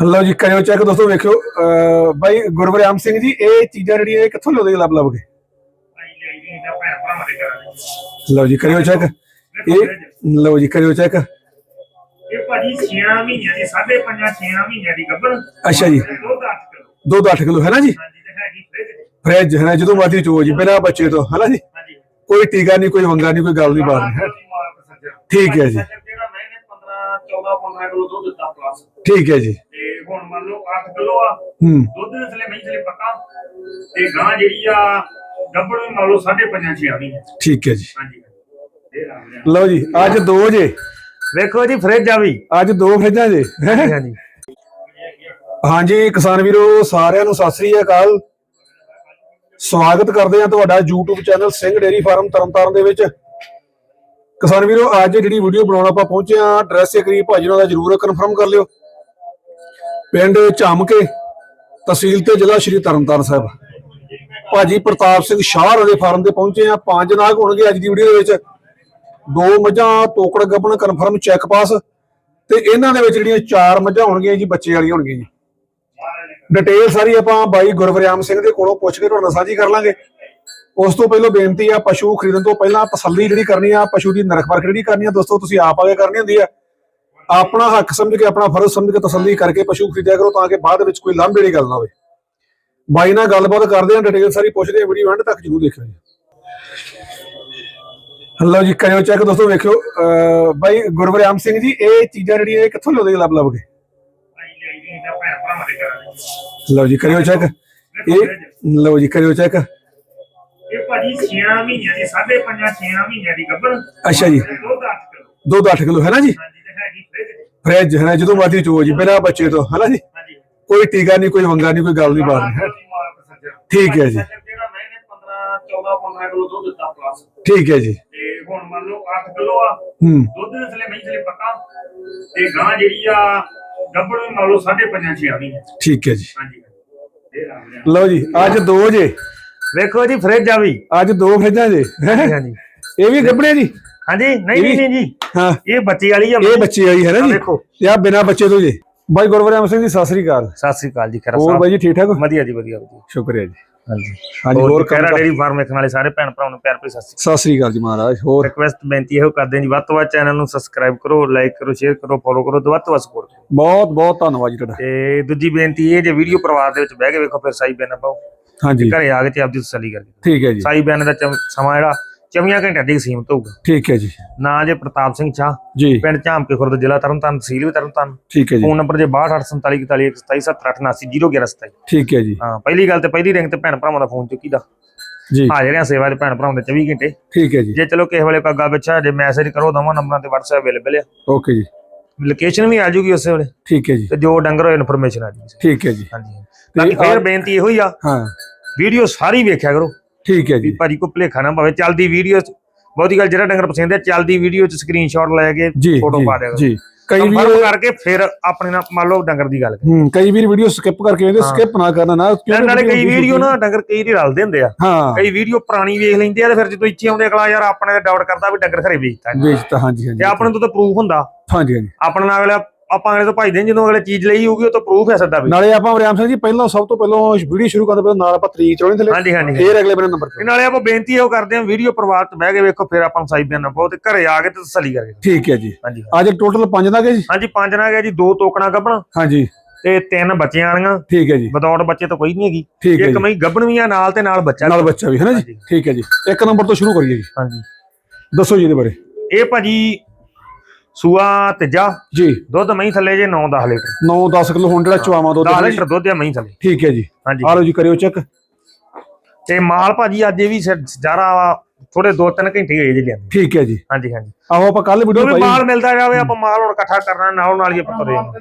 ਲਓ ਜੀ ਕਰਿਓ ਚੈੱਕ ਦੋਸਤੋ ਵੇਖਿਓ। ਅਹ ਬਾਈ ਗੁਰਵਰਿਆਮ ਸਿੰਘ ਜੀ ਇਹ ਚੀਜ਼ਾਂ ਜਿਹੜੀਆਂ ਇਹ ਕਿੱਥੋਂ ਲਿਆਉਂਦੇ ਲੱਭ ਲੱਭ ਕੇ? ਲਓ ਜੀ ਕਰਿਓ ਚੈੱਕ ਇਹ ਲਓ ਜੀ ਕਰਿਓ ਚੈੱਕ ਇਹ ਭਾਜੀ 6 ਮਹੀਨਿਆਂ ਦੀ 5.5 6 ਮਹੀਨਿਆਂ ਦੀ ਗੱਭਰ ਅੱਛਾ ਜੀ। ਦੁੱਧ 8 ਕਿਲੋ। ਦੁੱਧ 8 ਕਿਲੋ ਹੈ ਨਾ ਜੀ? ਹਾਂਜੀ ਤੇ ਹੈਗੀ ਫ੍ਰਿਜ ਫ੍ਰਿਜ ਹੈ ਨਾ ਜਦੋਂ ਮਰਜ਼ੀ ਚੋ ਜੀ ਬਿਨਾਂ ਬੱਚੇ ਤੋਂ ਹੈ ਨਾ ਜੀ? ਹਾਂਜੀ। ਕੋਈ ਟੀਕਾ ਨਹੀਂ ਕੋਈ ਵੰਗਾ ਨਹੀਂ ਕੋਈ ਗੱਲ ਨਹੀਂ ਬਾਤ ਨਹੀਂ ਹੈ ਠੀਕ ਹੈ ਜੀ। ਜਿਹੜਾ ਮੈਂ ਨੇ 15 14 15 ਕਿਲੋ ਦੁੱਧ ਦਿੱਤਾ ਪਲੱਸ ਠੀਕ ਹੈ ਜੀ। ਤੇ ਹੁਣ ਮੰਨ ਲਓ 8 ਕਿਲੋ ਆ ਹੂੰ। ਦੁੱਧ ਦੇ ਥਲੇ ਨਹੀਂ ਥਲੇ ਪੱਕਾ। ਤੇ ਗਾਂ ਜਿਹੜੀ ਆ ਵੀ ਮੰਨ ਲਓ 5.5 6 ਮਹੀਨੇ ਠੀਕ ਹੈ ਜੀ। ਹਾਂਜੀ। ਲਓ ਜੀ ਅੱਜ ਦੋ ਜੇ। ਵੇਖੋ ਜੀ ਫ੍ਰਿਜ ਆ ਵੀ। ਅੱਜ ਦੋ ਫ੍ਰਿਜਾਂ ਜੇ। ਹਾਂਜੀ ਹਾਂਜੀ। ਕਿਸਾਨ ਵੀਰੋ ਸਾਰਿਆਂ ਨੂੰ ਸਤਿ ਸ੍ਰੀ ਅਕਾਲ। ਸਵਾਗਤ ਕਰਦੇ ਹਾਂ ਤੁਹਾਡਾ YouTube channel Singh dairy farm Tarn Taran ਦੇ ਵਿੱਚ। ਕਿਸਾਨ ਵੀਰੋ ਅੱਜ ਜਿਹੜੀ ਵੀਡੀਓ ਬਣਾਉਣ ਆਪਾਂ ਪਹੁੰਚੇ ਹਾਂ ਐਡਰੈਸ ਇੱਕ ਵਾਰੀ ਭਾਜੀ ਨਾਲ ਦਾ ਜਰੂਰ ਕਨਫਰਮ ਕਰ ਲਿਓ। ਪਿੰਡ ਝਮਕੇ, ਤਹਿਸੀਲ ਤੇ ਜ਼ਿਲ੍ਹਾ ਸ਼੍ਰੀ ਤਰਨਤਾਰਨ ਸਾਹਿਬ। ਭਾਜੀ ਪ੍ਰਤਾਪ ਸਿੰਘ ਸ਼ਾਹ ਦੇ ਫਾਰਮ ਤੇ ਪਹੁੰਚੇ ਆ ਪੰਜ ਨਾਗ ਹੋਣਗੇ ਅੱਜ ਦੀ ਵੀਡੀਓ ਦੇ ਵਿੱਚ। ਦੋ ਮੱਝਾਂ, ਤੋਕੜ ਗੱਬਣ ਕਨਫਰਮ ਚੈੱਕ ਪਾਸ ਤੇ ਇਹਨਾਂ ਦੇ ਵਿੱਚ ਜਿਹੜੀਆਂ ਚਾਰ ਮੱਝਾਂ ਹੋਣਗੀਆਂ ਜੀ, ਬੱਚੇ ਵਾਲੀਆਂ ਹੋਣਗੀਆਂ ਜੀ। ਡਿਟੇਲ ਸਾਰੀ ਆਪਾਂ ਬਾਈ ਗੁਰਵਰਿਆਮ ਸਿੰਘ ਦੇ ਕੋਲੋਂ ਪੁੱਛ ਕੇ ਤੁਹਾਡੇ ਨਾਲ ਸਾਂਝੀ ਕਰ ਲਾਂਗੇ। ਉਸ ਤੋਂ ਪਹਿਲਾਂ ਬੇਨਤੀ ਆ, ਪਸ਼ੂ ਖਰੀਦਣ ਤੋਂ ਪਹਿਲਾਂ ਤਸੱਲੀ ਜਿਹੜੀ ਕਰਨੀ ਆ, ਪਸ਼ੂ ਦੀ ਨਰਖ ਪਰਖ ਜਿਹੜੀ ਕਰਨੀ ਆ, ਦੋਸਤੋ, ਤੁਸੀਂ ਆਪ ਆਗੇ ਕਰਨੀ ਹੁੰਦੀ ਆ। ਆਪਣਾ ਹੱਕ ਸਮਝ ਕੇ ਆਪਣਾ ਫਰਜ਼ ਸਮਝ ਕੇ ਤਸੱਲੀ ਕਰਕੇ ਪਸ਼ੂ ਖਰੀਦਿਆ ਕਰੋ ਤਾਂ ਕਿ ਬਾਅਦ ਵਿੱਚ ਕੋਈ ਲਾਂਭੇ ਗੱਲ ਨਾ ਹੋਵੇ। ਬਾਈ ਨਾਲ ਗੱਲਬਾਤ ਕਰਦੇ ਆ ਡਿਟੇਲ ਸਾਰੀ ਪੁੱਛਦੇ ਆ ਵੀਡੀਓ ਐਂਡ ਤੱਕ ਜਰੂਰ ਦੇਖਿਓ ਜੀ। ਲਓ ਜੀ ਕਰਿਓ ਚੈੱਕ ਦੋਸਤੋ ਵੇਖਿਓ। ਬਾਈ ਗੁਰਵਰਿਆਮ ਸਿੰਘ ਜੀ ਇਹ ਚੀਜ਼ਾਂ ਜਿਹੜੀਆਂ ਇਹ ਕਿੱਥੋਂ ਲਿਆਉਂਦੇ ਲੱਭ ਲੱਭ ਕੇ? ਲਓ ਜੀ ਕਰਿਓ ਚੈੱਕ ਇਹ ਲਓ ਜੀ ਕਰਿਓ ਚੈੱਕ ਇਹ ਭਾਜੀ 6 ਮਹੀਨਿਆਂ ਦੀ 5.5 6 ਮਹੀਨਿਆਂ ਦੀ ਗੱਭਰ ਅੱਛਾ ਜੀ। ਦੁੱਧ 8 ਕਿਲੋ। ਦੁੱਧ 8 ਕਿਲੋ ਹੈ ਨਾ ਜੀ? ਫ੍ਰਿਜ ਹੈ ਜਦੋਂ ਮਰਜ਼ੀ ਚੋ ਜੀ ਬਿਨਾਂ ਬੱਚੇ ਤੋਂ ਹੈ ਨਾ ਜੀ ਕੋਈ ਟੀਕਾ ਨਹੀਂ ਕੋਈ ਵੰਗਾ ਨਹੀਂ ਕੋਈ ਗੱਲ ਨਹੀਂ ਬਾਤ ਨਹੀਂ ਹੈ ਠੀਕ ਹੈ ਜੀ। ਜਿਹੜਾ ਮੈਂ ਨੇ 15 14 15 ਕਿਲੋ ਦੁੱਧ ਦਿੱਤਾ ਪਲੱਸ ਠੀਕ ਹੈ ਜੀ। ਤੇ ਹੁਣ ਮੰਨ ਲਓ 8 ਕਿਲੋ ਆ। ਹੂੰ। ਦੁੱਧ ਦੇ ਥਲੇ ਨਹੀਂ ਥਲੇ ਪੱਕਾ। ਤੇ ਗਾਂ ਜਿਹੜੀ ਆ ਗੱਭਰ ਵੀ ਮੰਨ ਲਓ 5.5 6 ਮਹੀਨੇ ਠੀਕ ਹੈ ਜੀ। ਹਾਂਜੀ। ਲਓ ਜੀ ਅੱਜ ਦੋ ਜੇ। ਵੇਖੋ ਜੀ ਫ੍ਰਿਜ ਆ ਵੀ। ਅੱਜ ਦੋ ਫ੍ਰਿਜਾਂ ਜੇ ਇਹ ਵੀ ਗੱਬਣੇ ਜੀ? ਹਾਂਜੀ ਨਹੀਂ ਨਹੀਂ ਨਹੀਂ ਜੀ। ਹਾਂ। ਇਹ ਬੱਚੀ ਵਾਲੀ ਆ ਇਹ ਬੱਚੇ ਵਾਲੀ ਹੈ ਨਾ ਜੀ। ਵੇਖੋ। ਤੇ ਆ ਬਿਨਾਂ ਬੱਚੇ ਤੋਂ ਜੀ। ਬਾਈ ਗੁਰਵਰਿਆਮ ਸਿੰਘ ਜੀ ਸਤਿ ਸ੍ਰੀ ਅਕਾਲ। ਸਤਿ ਸ੍ਰੀ ਅਕਾਲ ਜੀ ਖਰਾ ਹੋਰ ਬਾਈ ਜੀ ਠੀਕ ਠਾਕ? ਵਧੀਆ ਜੀ ਵਧੀਆ ਵਧੀਆ। ਸ਼ੁਕਰੀਆ ਜੀ। ਹਾਂਜੀ। ਹਾਂਜੀ ਹੋਰ ਹੋਰ ਕਹਿਰਾ ਡੇਰੀ ਫਾਰਮ ਵੇਖਣ ਵਾਲੇ ਸਾਰੇ ਭੈਣ ਭਰਾਵਾਂ ਨੂੰ ਪਿਆਰ ਭਰੀ ਸਤਿ ਸ੍ਰੀ ਸਤਿ ਸ੍ਰੀ ਅਕਾਲ ਜੀ ਮਹਾਰਾਜ ਹੋਰ? ਰਿਕਵੈਸਟ ਬੇਨਤੀ ਇਹੋ ਕਰਦੇ ਹਾਂ ਜੀ ਵੱਧ ਤੋਂ ਵੱਧ ਚੈਨਲ ਨੂੰ ਸਬਸਕ੍ਰਾਈਬ ਕਰੋ ਲਾਈਕ ਕਰੋ ਸ਼ੇਅਰ ਕਰੋ ਫੋਲੋ ਕਰੋ ਤੇ ਵੱਧ ਤੋਂ ਵੱਧ ਸਪੋਰਟ ਕਰੋ। ਬਹੁਤ ਬਹੁਤ ਧੰਨਵਾਦ ਜੀ ਤੁਹਾਡਾ। ਤੇ ਦੂਜੀ ਬੇਨਤੀ ਇਹ ਜੇ ਵੀਡੀਓ ਪਰਿਵਾਰ ਦੇ ਵਿੱਚ ਬਹਿ ਕੇ ਵੇਖੋ ਫਿਰ ਸਾਈ ਬਿਆਨ ਪਾਓ ਹਾਂਜੀ। ਘਰੇ ਆ ਕੇ ਤੇ ਆਪਦੀ ਤਸੱਲੀ ਕਰਕੇ ਠੀਕ ਹੈ ਜੀ। ਸਾਈ ਬਿਆਨ ਦਾ ਸਮਾਂ ਜਿਹੜਾ 24 ਘੰਟਿਆਂ ਦੀ ਸੀਮਤ ਹੋਊਗਾ। ਠੀਕ ਹੈ ਜੀ। ਨਾਂ ਜੇ ਪ੍ਰਤਾਪ ਸਿੰਘ ਚਾਹ ਜੀ। ਪਿੰਡ ਝਾਮਕੇ ਖੁਰਦ ਜ਼ਿਲ੍ਹਾ ਤਰਨਤਾਰਨ ਤਹਿਸੀਲ ਵੀ ਤਰਨਤਾਰਨ। ਠੀਕ ਹੈ ਜੀ। ਫੋਨ ਨੰਬਰ ਜੇ 6247421787 ਠੀਕ ਹੈ ਜੀ। ਹਾਂ ਪਹਿਲੀ ਗੱਲ ਤੇ ਪਹਿਲੀ ਰਿੰਗ ਤੇ ਭੈਣ ਭਰਾਵਾਂ ਦਾ ਫੋਨ ਚੁੱਕੀਦਾ ਜੀ। ਆ ਸੇਵਾ ਦੇ ਭੈਣ ਭਰਾਵਾਂ ਦੇ 24 ਘੰਟੇ। ਠੀਕ ਹੈ ਜੀ। ਜੇ ਚਲੋ ਕਿਸੇ ਵੇਲੇ ਕੋਈ ਅੱਗਾ ਪਿੱਛਾ ਜੇ ਮੈਸੇਜ ਕਰੋ ਦਵਾਂ ਨੰਬਰਾਂ ਤੇ WhatsApp ਅਵੇਲੇਬਲ ਆ। ਓਕੇ ਜੀ। ਲੋਕੇਸ਼ਨ ਵੀ ਆ ਜੂਗੀ ਉਸੇ ਵੇਲੇ। ਠੀਕ ਹੈ ਜੀ। ਤੇ ਜੋ ਡੰਗਰ ਹੋਏ ਇਨਫੋਰਮੇਸ਼ਨ ਆ ਜੂਗੀ। ਠੀਕ ਹੈ ਜੀ। ਹਾਂਜੀ। ਬਾਕੀ ਫੇਰ ਬੇਨਤੀ ਇਹੋ ਹੀ ਆ ਹਾਂ। ਵੀਡੀਓ ਸਾਰੀ ਵੇਖਿਆ ਕਰੋ। ਠੀਕ ਹੈ ਵੀ ਜੀ। ਭਾਜੀ ਕੋ ਭੁਲੇਖਾ ਨਾ ਪਵੇ ਚੱਲਦੀ ਵੀਡੀਓ ਬਹੁਤੀ ਗੱਲ ਜਿਹੜਾ ਡੰਗਰ ਪਸੰਦ ਹੈ ਚੱਲਦੀ ਵੀਡੀਓ ਚ ਸਕਰੀਨਸ਼ਾਟ ਲੈ ਕੇ ਫੋਟੋ ਪਾ ਕਰੋ। ਜੀ। ਕਈ ਵੀਰ ਕਰਕੇ ਫਿਰ ਆਪਣੇ ਨਾਲ ਮੰਨ ਲਓ ਡੰਗਰ ਦੀ ਗੱਲ ਹੂੰ ਕਈ ਵੀਰ ਵੀਡੀਓ ਸਕਿਪ ਕਰਕੇ ਵੇਖਦੇ। ਸਕਿਪ ਨਾ ਕਰਨਾ ਨਾ ਕਿਉਂਕਿ ਨਾਲੇ ਕਈ ਵੀਡੀਓ ਨਾ ਡੰਗਰ ਕਈ ਦੀ ਰਲਦੇ ਹੁੰਦੇ ਆ। ਕਈ ਵੀਡੀਓ ਪੁਰਾਣੀ ਵੇਖ ਲੈਂਦੇ ਆ ਤੇ ਫਿਰ ਜਦੋਂ ਇੱਥੇ ਆਉਂਦੇ ਅਗਲਾ ਯਾਰ ਆਪਣੇ ਤੇ ਡਾਊਟ ਕਰਦਾ ਵੀ ਡੰਗਰ ਘਰੇ ਵੇਚਤਾ। ਵੇਚਤਾ ਹਾਂਜੀ ਹਾਂਜੀ। ਤੇ ਆਪਣੇ ਤੋਂ ਤਾਂ ਪ੍ਰੂਫ ਹੁੰਦਾ। ਹਾਂਜੀ ਹਾਂਜੀ। ਆਪਣੇ ਨਾਲ ਅਗਲਾ ਆਪਾਂ ਅਗਲੇ ਤੋਂ ਭਜਦੇ ਜਦੋਂ ਅਗਲੇ ਚੀਜ਼ ਲਈ ਹੋਊਗੀ ਉਹ ਤੋਂ ਪ੍ਰੂਫ ਹੈ ਸਦਾ ਵੀ। ਨਾਲੇ ਆਪਾਂ ਵਰਿਆਮ ਸਿੰਘ ਜੀ ਪਹਿਲਾਂ ਸਭ ਤੋਂ ਪਹਿਲਾਂ ਵੀਡੀਓ ਸ਼ੁਰੂ ਕਰਨ ਤੋਂ ਪਹਿਲਾਂ ਨਾਲ ਆਪਾਂ ਤਰੀਕ ਚੋਣੀ ਥਲੇ ਹਾਂਜੀ ਹਾਂਜੀ ਫੇਰ ਅਗਲੇ ਬੰਦੇ ਨੰਬਰ ਇਹ ਨਾਲੇ ਆਪਾਂ ਬੇਨਤੀ ਇਹੋ ਕਰਦੇ ਹਾਂ ਵੀਡੀਓ ਪਰਿਵਾਰ ਚ ਬਹਿ ਕੇ ਵੇਖੋ ਫਿਰ ਆਪਾਂ ਸਾਈ ਬਿਆਨ ਪਾਓ ਤੇ ਘਰੇ ਆ ਕੇ ਤੇ ਤਸੱਲੀ ਕਰਕੇ ਠੀਕ ਹੈ ਜੀ। ਹਾਂਜੀ ਅੱਜ ਟੋਟਲ ਪੰਜ ਦਾ ਜੀ? ਹਾਂਜੀ ਪੰਜ ਨਾ ਗਿਆ ਜੀ ਦੋ ਤੋਕਣਾ ਗੱਭਣਾ ਹਾਂਜੀ। ਤੇ ਤਿੰਨ ਬੱਚਿਆਂ ਵਾਲੀਆਂ। ਠੀਕ ਹੈ ਜੀ। ਵਿਦਆਊਟ ਬੱਚੇ ਤਾਂ ਕੋਈ ਨਹੀਂ ਹੈਗੀ। ਇੱਕ ਮਈ ਗੱਭਣ ਵੀ ਆ ਨਾਲ ਤੇ ਨਾਲ ਬੱਚਾ ਨਾਲ ਬੱਚਾ ਵੀ ਹੈ ਨਾ ਜੀ। ਠੀਕ ਹੈ ਜੀ। ਇੱਕ ਨੰਬਰ ਤੋਂ ਸ਼ੁਰੂ ਕਰੀਏ ਜੀ। ਹਾਂਜੀ। ਦੱਸੋ ਜੀ ਇਹਦੇ ਬਾਰੇ। ਇਹ ਭਾਜੀ ਸੂਆ ਤੀਜਾ ਜੀ। ਦੁੱਧ ਮਹੀਂ ਥੱਲੇ ਜੇ 9-10 ਲੀਟਰ। 9-10 ਕਿਲੋ ਹੁਣ ਜਿਹੜਾ ਚਵਾਵਾ ਦੁੱਧ 10 ਹੈ ਨਾ ਜੀ। ਲੀਟਰ ਦੁੱਧ ਆ ਮਹੀਂ ਥੱਲੇ। ਠੀਕ ਹੈ ਜੀ। ਹਾਂਜੀ। ਆ ਲਓ ਜੀ ਕਰਿਓ ਚੈੱਕ। ਤੇ ਮਾਲ ਭਾਜੀ ਅੱਜ ਇਹ ਵੀ ਜਾਰਾ ਥੋੜੇ 2-3 ਘੰਟੇ ਹੋਏ ਜੀ ਲਿਆਂਦੇ। ਠੀਕ ਹੈ ਜੀ। ਹਾਂਜੀ ਹਾਂਜੀ। ਆਹੋ ਆਪਾਂ ਕੱਲ ਵੀਡੀਓ ਪਾਈ। ਮਾਲ ਮਿਲਦਾ ਜਾਵੇ ਆਪਾਂ ਮਾਲ ਹੁਣ ਇਕੱਠਾ ਕਰਨਾ ਨਾਲ ਨਾਲ ਹੀ ਆਪਾਂ ਤੁਰੇ ਜਾਣਾ।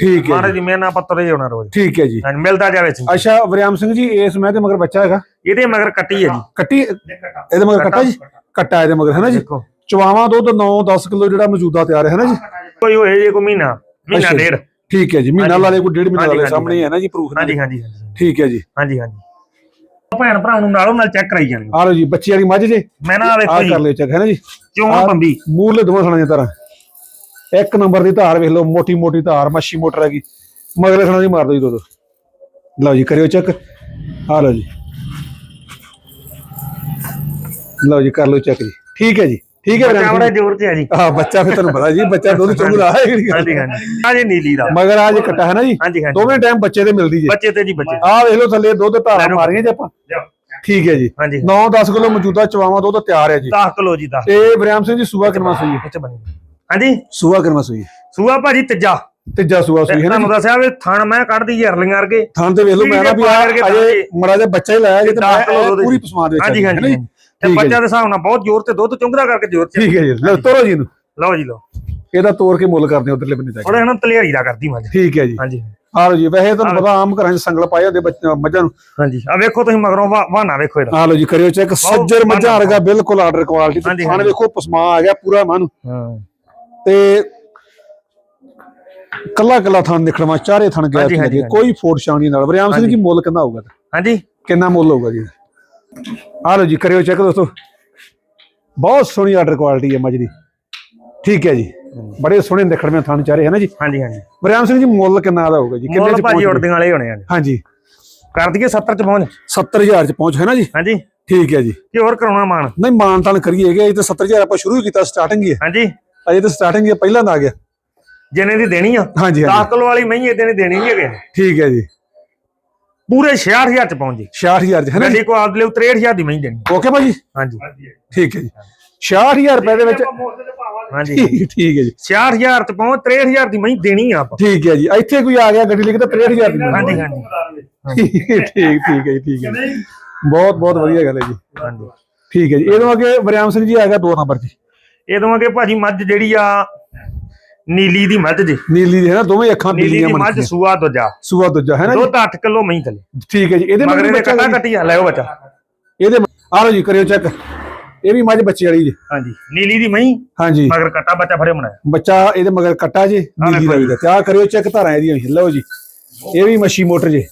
ਠੀਕ ਹੈ ਮਹਾਰਾਜ ਜੀ, ਜੀ ਮੇਰੇ ਨਾਲ ਆਪਾਂ ਤੁਰੇ ਜਾਣਾ ਰੋਜ਼। ਠੀਕ ਹੈ ਜੀ। ਹਾਂਜੀ ਮਿਲਦਾ ਜਾਵੇ ਚੀਜ਼। ਅੱਛਾ ਵਰਿਆਮ ਸਿੰਘ ਜੀ ਇਸ ਮੈਂ ਤੇ ਮਗਰ ਬੱਚਾ ਹੈਗਾ। ਇਹਦੇ ਮਗਰ ਕੱਟੀ ਹੈ ਜੀ। ਕੱਟੀ? ਇਹਦੇ ਮਗਰ ਕੱਟਾ ਜੀ? ਕੱਟਾ ਇਹਦੇ ਮਗਰ ਹੈ ਨਾ ਜੀ? ਦੇਖੋ। ਚਵਾਵਾ ਦੁੱਧ 9-10 ਕਿਲੋ ਜਿਹੜਾ ਮੌਜੂਦਾ ਤਿਆਰ ਹੈ ਨਾ ਜੀ? ਕੋਈ ਹੋਏ ਜੇ ਕੋਈ ਮਹੀਨਾ ਮਹੀਨਾ ਜੀ। ਡੇਢ। ਠੀਕ ਹੈ ਜੀ ਮਹੀਨਾ। ਲਾਲੇ ਕੋਈ ਡੇਢ ਮਹੀਨਾ ਹਾਂਜੀ, ਸਾਹਮਣੇ ਹੀ ਨਾ ਜੀ ਪ੍ਰੂਫ ਹਾਂਜੀ ਹਾਂਜੀ ਠੀਕ ਹੈ ਜੀ। ਹਾਂਜੀ ਹਾਂਜੀ। ਭੈਣ ਭਰਾ ਨੂੰ ਨਾਲੋਂ ਨਾਲ ਚੈੱਕ ਕਰਾਈ ਜਾਣੀ। ਆ ਲਓ ਜੀ ਬੱਚੀ ਵਾਲੀ ਮੱਝ ਜੇ। ਮੈਂ ਨਾ ਵੇਖੋ ਜੀ। ਕਰ ਲਿਓ ਚੈੱਕ ਹੈ ਨਾ ਜੀ? ਕਿਉਂ ਪੰਬੀ ਮੂਰਲੇ ਦੋਵਾਂ ਸਣਾ ਦੀ ਤਰ੍ਹਾਂ ਇੱਕ ਨੰਬਰ ਦੀ ਧਾਰ ਵੇਖ ਲਓ ਮੋਟੀ ਮੋਟੀ ਧਾਰ ਮੱਛੀ ਮੋਟਰ ਹੈਗੀ। ਮਗਲੇ ਖਾਣਾ ਜੀ ਮਾਰ ਦਿਓ ਜੀ ਦੋ ਦੋ ਲਓ ਜੀ ਕਰਿਓ ਚੈੱਕ ਆ ਲਓ ਜੀ। ਲਓ ਜੀ ਕਰ ਲਓ ਚੈੱਕ ਜੀ। ਠੀਕ ਹੈ ਜੀ। ਠੀਕ ਹੈ ਵੀਰਾਂ ਜੀ। ਜ਼ੋਰ ਤੇ ਆ ਜੀ। ਹਾਂ ਬੱਚਾ ਫਿਰ ਤੁਹਾਨੂੰ ਪਤਾ ਜੀ ਬੱਚਾ ਦੁੱਧ ਚੁੰਗਦਾ ਹੈ। ਹਾਂਜੀ ਹਾਂਜੀ। ਆ ਜੇ ਨੀਲੀ ਦਾ। ਮਗਰ ਆ ਜੇ ਕੱਟਾ ਹੈ ਨਾ ਜੀ? ਦੋਵੇਂ ਟਾਈਮ ਬੱਚੇ ਦੇ ਮਿਲਦੀ ਜੀ। ਬੱਚੇ ਤੇ ਜੀ ਬੱਚੇ। ਆਹ ਵੇਖ ਲਓ ਥੱਲੇ ਦੁੱਧ ਧਾਰਾਂ ਮਾਰੀਆਂ ਜੀ ਆਪਾਂ। ਠੀਕ ਹੈ ਜੀ। ਹਾਂਜੀ। 9-10 ਕਿਲੋ ਮੌਜੂਦਾ ਚਵਾਵਾਂ ਦੁੱਧ ਤਿਆਰ ਹੈ ਜੀ। 10 ਕਿਲੋ ਜੀ 10 ਤੇ ਬਰਿਆਮ ਸਿੰਘ ਜੀ ਸੂਆ ਕਿਨਵਾ ਸੂਈ ਵਿੱਚ ਬਣੀ। ਹਾਂਜੀ? ਸੂਆ ਕਿਨਵਾ ਸੂਈ ਸੂਆ ਭਾਜੀ ਤੀਜਾ। ਤੀਜਾ ਸੂਆ ਸੂਈ ਹੈ ਨਾ ਤੁਹਾਨੂੰ ਦੱਸਿਆ ਵੀ ਥਣ ਮੈਂ ਕੱਢਦੀ ਅਰਲੀਆਂ ਵਰਗੇ। ਥਾਂ ਤੇ ਵੇਖ ਲਓ ਮੈਂ ਨਾ ਵੀ ਆ ਅਜੇ ਮੜਾ ਜਿਹਾ ਬੱਚਾ ਹੀ ਲਾਇਆ ਜੀ ਤੇ ਮੈਂ ਇਹ ਪੂਰੀ। ਪਸਮਾਨ ਦੇ ਵਿੱਚ ਹਾਂਜੀ ਹਾਂਜੀ? ਤੇ ਠੀਕ ਹੈ ਬੱਚਾ ਦੇ ਹਿਸਾਬ ਨਾਲ ਬਹੁਤ ਜ਼ੋਰ ਤੇ ਦੁੱਧ ਚੁੰਗਦਾ ਕਰਕੇ ਜ਼ੋਰ ਤੇ ਠੀਕ ਹੈ ਜੀ। ਲਓ ਤੋਰੋ ਜੀ ਨੂੰ ਲਓ ਜੀ ਲਓ। ਇਹਦਾ ਤੋੜ ਕੇ ਮੁੱਲ ਕਰਦੇ ਉਧਰਲੇ ਬੰਨੇ ਜਾ ਕੇ। ਥੋੜਾ ਇਹਨਾਂ ਤਲਿਆਰੀ ਦਾ ਕਰਦੀ ਮੱਝ। ਠੀਕ ਹੈ ਜੀ। ਹਾਂਜੀ। ਆ ਲਓ ਜੀ ਵੈਸੇ ਤੁਹਾਨੂੰ ਪਤਾ ਆਮ ਘਰਾਂ 'ਚ ਸੰਗਲ ਪਾਏ ਹੁੰਦੇ ਬੱਚਿਆਂ ਮੱਝਾਂ ਨੂੰ। ਹਾਂਜੀ। ਆ ਵੇਖੋ ਤੁਸੀਂ ਮਗਰੋਂ ਵਾਹਨਾ ਵੇਖੋ ਇਹਦਾ। ਆ ਲਓ ਜੀ ਕਰਿਓ ਚੈੱਕ। ਸੱਜਰ ਮੱਝਾਂ ਵਰਗਾ ਬਿਲਕੁਲ ਆਰਡਰ ਕੁਆਲਿਟੀ ਤੇ ਹਾਂਜੀ, ਖਾਣ ਹਾਂਜੀ। ਵੇਖੋ ਪਸਮਾ ਆ ਗਿਆ ਪੂਰਾ ਮਨ। ਹਾਂ। ਤੇ ਕੱਲਾ ਕੱਲਾ ਥਣ ਨਿਕਲਵਾ ਚਾਰੇ ਥਣ ਗਿਆ ਹਾਂਜੀ, ਹਾਂਜੀ, ਕੋਈ ਸ਼ਾਨੀ ਨਾਲ। ਬਰਿਆਮ ਸਿੰਘ ਜੀ ਮੁੱਲ ਕਿੰਨਾ ਹੋਊਗਾ? ਹਾਂਜੀ। ਕਿੰਨਾ ਮੁੱਲ ਹੋਊਗਾ ਜੀ? ਆ ਲਓ ਜੀ ਕਰਿਓ ਚੈੱਕ ਦੋਸਤੋ। ਬਹੁਤ ਸੋਹਣੀ ਆਰਡਰ ਕੁਆਲਿਟੀ ਹੈ ਮੱਝ ਦੀ। ਠੀਕ ਹੈ ਜੀ। ਬੜੇ ਸੋਹਣੇ ਦੇਖਣ ਵਿੱਚ ਥਣ ਚਾਰੇ ਹੈ ਨਾ ਜੀ? ਹਾਂਜੀ ਹਾਂਜੀ। ਬਰਿਆਮ ਸਿੰਘ ਜੀ ਮੁੱਲ ਕਿੰਨਾ ਦਾ ਹੋਊਗਾ ਜੀ? ਕਿੰਨੇ ਚ ਭਾਜੀ ਪਹੁੰਚ ਉੜਦੀਆਂ ਵਾਲੇ ਹੋਣੇ ਆ। ਹਾਂਜੀ। ਕਰ ਦਈਏ 70 ਚ ਪਹੁੰਚ? 70000 ਚ ਪਹੁੰਚ ਹੈ ਨਾ ਜੀ? ਹਾਂਜੀ। ਠੀਕ ਹੈ ਜੀ। ਕੀ ਹੋਰ ਕਰਾਉਣਾ ਮਾਨ ਨਹੀਂ ਮਾਨ ਤਾਨ ਕਰੀਏਗੇ ਇਹ ਤਾਂ 70000 ਆਪਾਂ ਸ਼ੁਰੂ ਕੀਤਾ ਸਟਾਰਟਿੰਗ ਹੀ ਹੈ। ਹਾਂਜੀ। ਅਜੇ ਤਾਂ ਸਟਾਰਟਿੰਗ ਹੀ ਪਹਿਲਾਂ ਦਾ ਆ ਗਿਆ। ਜਿੰਨੇ ਦੀ ਦੇਣੀ ਆ। ਹਾਂਜੀ 10 ਹਾਂਜੀ। ਕਿਲੋ ਵਾਲੀ ਮਹੀਂ ਦੇਣੀ ਨਹੀਂ ਹੈਗੇ। ਠੀਕ ਹੈ ਜੀ। ਪੂਰੇ 66000 ਚ ਪਹੁੰਚ ਜੀ 66000 ਚ ਹੈ ਨਾ ਜੀ? ਗੱਡੀ ਕੋ ਆਪ ਲਈ 63000 ਦੀ ਮਹੀਂ ਦੇਣੀ। ਓਕੇ ਭਾਜੀ? ਹਾਂਜੀ। ਹਾਂਜੀ ਠੀਕ ਹੈ ਜੀ। 66000 ਰੁਪਏ ਦੇ ਵਿੱਚ ਹਾਂਜੀ। ਠੀਕ ਠੀਕ ਹੈ ਜੀ। 66000 ਚ ਪਹੁੰਚ 63000 ਦੀ ਮਹੀਂ ਦੇਣੀ ਆ ਆਪਾਂ। ਠੀਕ ਹੈ ਜੀ। ਇੱਥੇ ਕੋਈ ਆ ਗਿਆ ਗੱਡੀ ਲੈ ਕੇ ਤਾਂ 63000 ਦੀ ਹਾਂਜੀ ਹਾਂਜੀ। ਠੀਕ ਠੀਕ ਹੈ ਜੀ ਠੀਕ ਹੈ ਜੀ। ਬਹੁਤ ਬਹੁਤ ਵਧੀਆ ਗੱਲ ਹੈ ਜੀ। ਹਾਂਜੀ। ਠੀਕ ਹੈ ਜੀ। ਇਹਦੋਂ ਅੱਗੇ ਬਰਿਆਮ ਸਿੰਘ ਜੀ ਆ ਗਿਆ ਦੋ ਨੰਬਰ ਜੀ ਇਹਦੋਂ ਅੱਗੇ ਭਾਜੀ ਮੱਝ ਜਿਹੜੀ ਆ ਨੀਲੀ ਦੀ ਮੱਝ ਜੀ। ਨੀਲੀ ਦੇ ਹੈ ਨਾ ਦੋਵੇਂ ਅੱਖਾਂ ਨੀਲੀ ਦੀ ਮੱਝ ਮਣਕੀਆਂ ਸੂਆ ਦੂਜਾ। ਸੂਆ ਦੂਜਾ ਹੈ ਨਾ ਜੀ? ਦੁੱਧ 8 ਕਿਲੋ ਮਹੀਂ ਥੱਲੇ। ਠੀਕ ਹੈ ਜੀ ਇਹਦੇ ਮਗਰੇ ਮਗਰ ਬੱਚਾ ਕੱਟਾ ਜੀ। ਕੱਟੀ ਆ ਲੈ ਉਹ ਬੱਚਾ। ਇਹਦੇ ਆ ਲਓ ਜੀ ਕਰਿਓ ਚੈੱਕ ਇਹ ਵੀ ਮੱਝ ਬੱਚੇ ਵਾਲੀ ਜੀ। ਹਾਂਜੀ ਨੀਲੀ ਦੀ ਮਹੀਂ ਹਾਂਜੀ। ਮਗਰ ਕੱਟਾ ਬੱਚਾ ਫੜੇ ਬਣਾਇਆ ਬੱਚਾ ਇਹਦੇ ਮਗਰ ਕੱਟਾ ਜੀ ਨੀਲੀ ਦਾ ਵੀ ਦਾ। ਤੇ ਆਹ ਕਰਿਓ ਚੈੱਕ ਧਾਰਾਂ ਇਹਦੀਆਂ ਵੀ। ਲਓ ਜੀ। ਇਹ ਵੀ ਮੱਛੀ ਮੋਟਰ ਜੀ।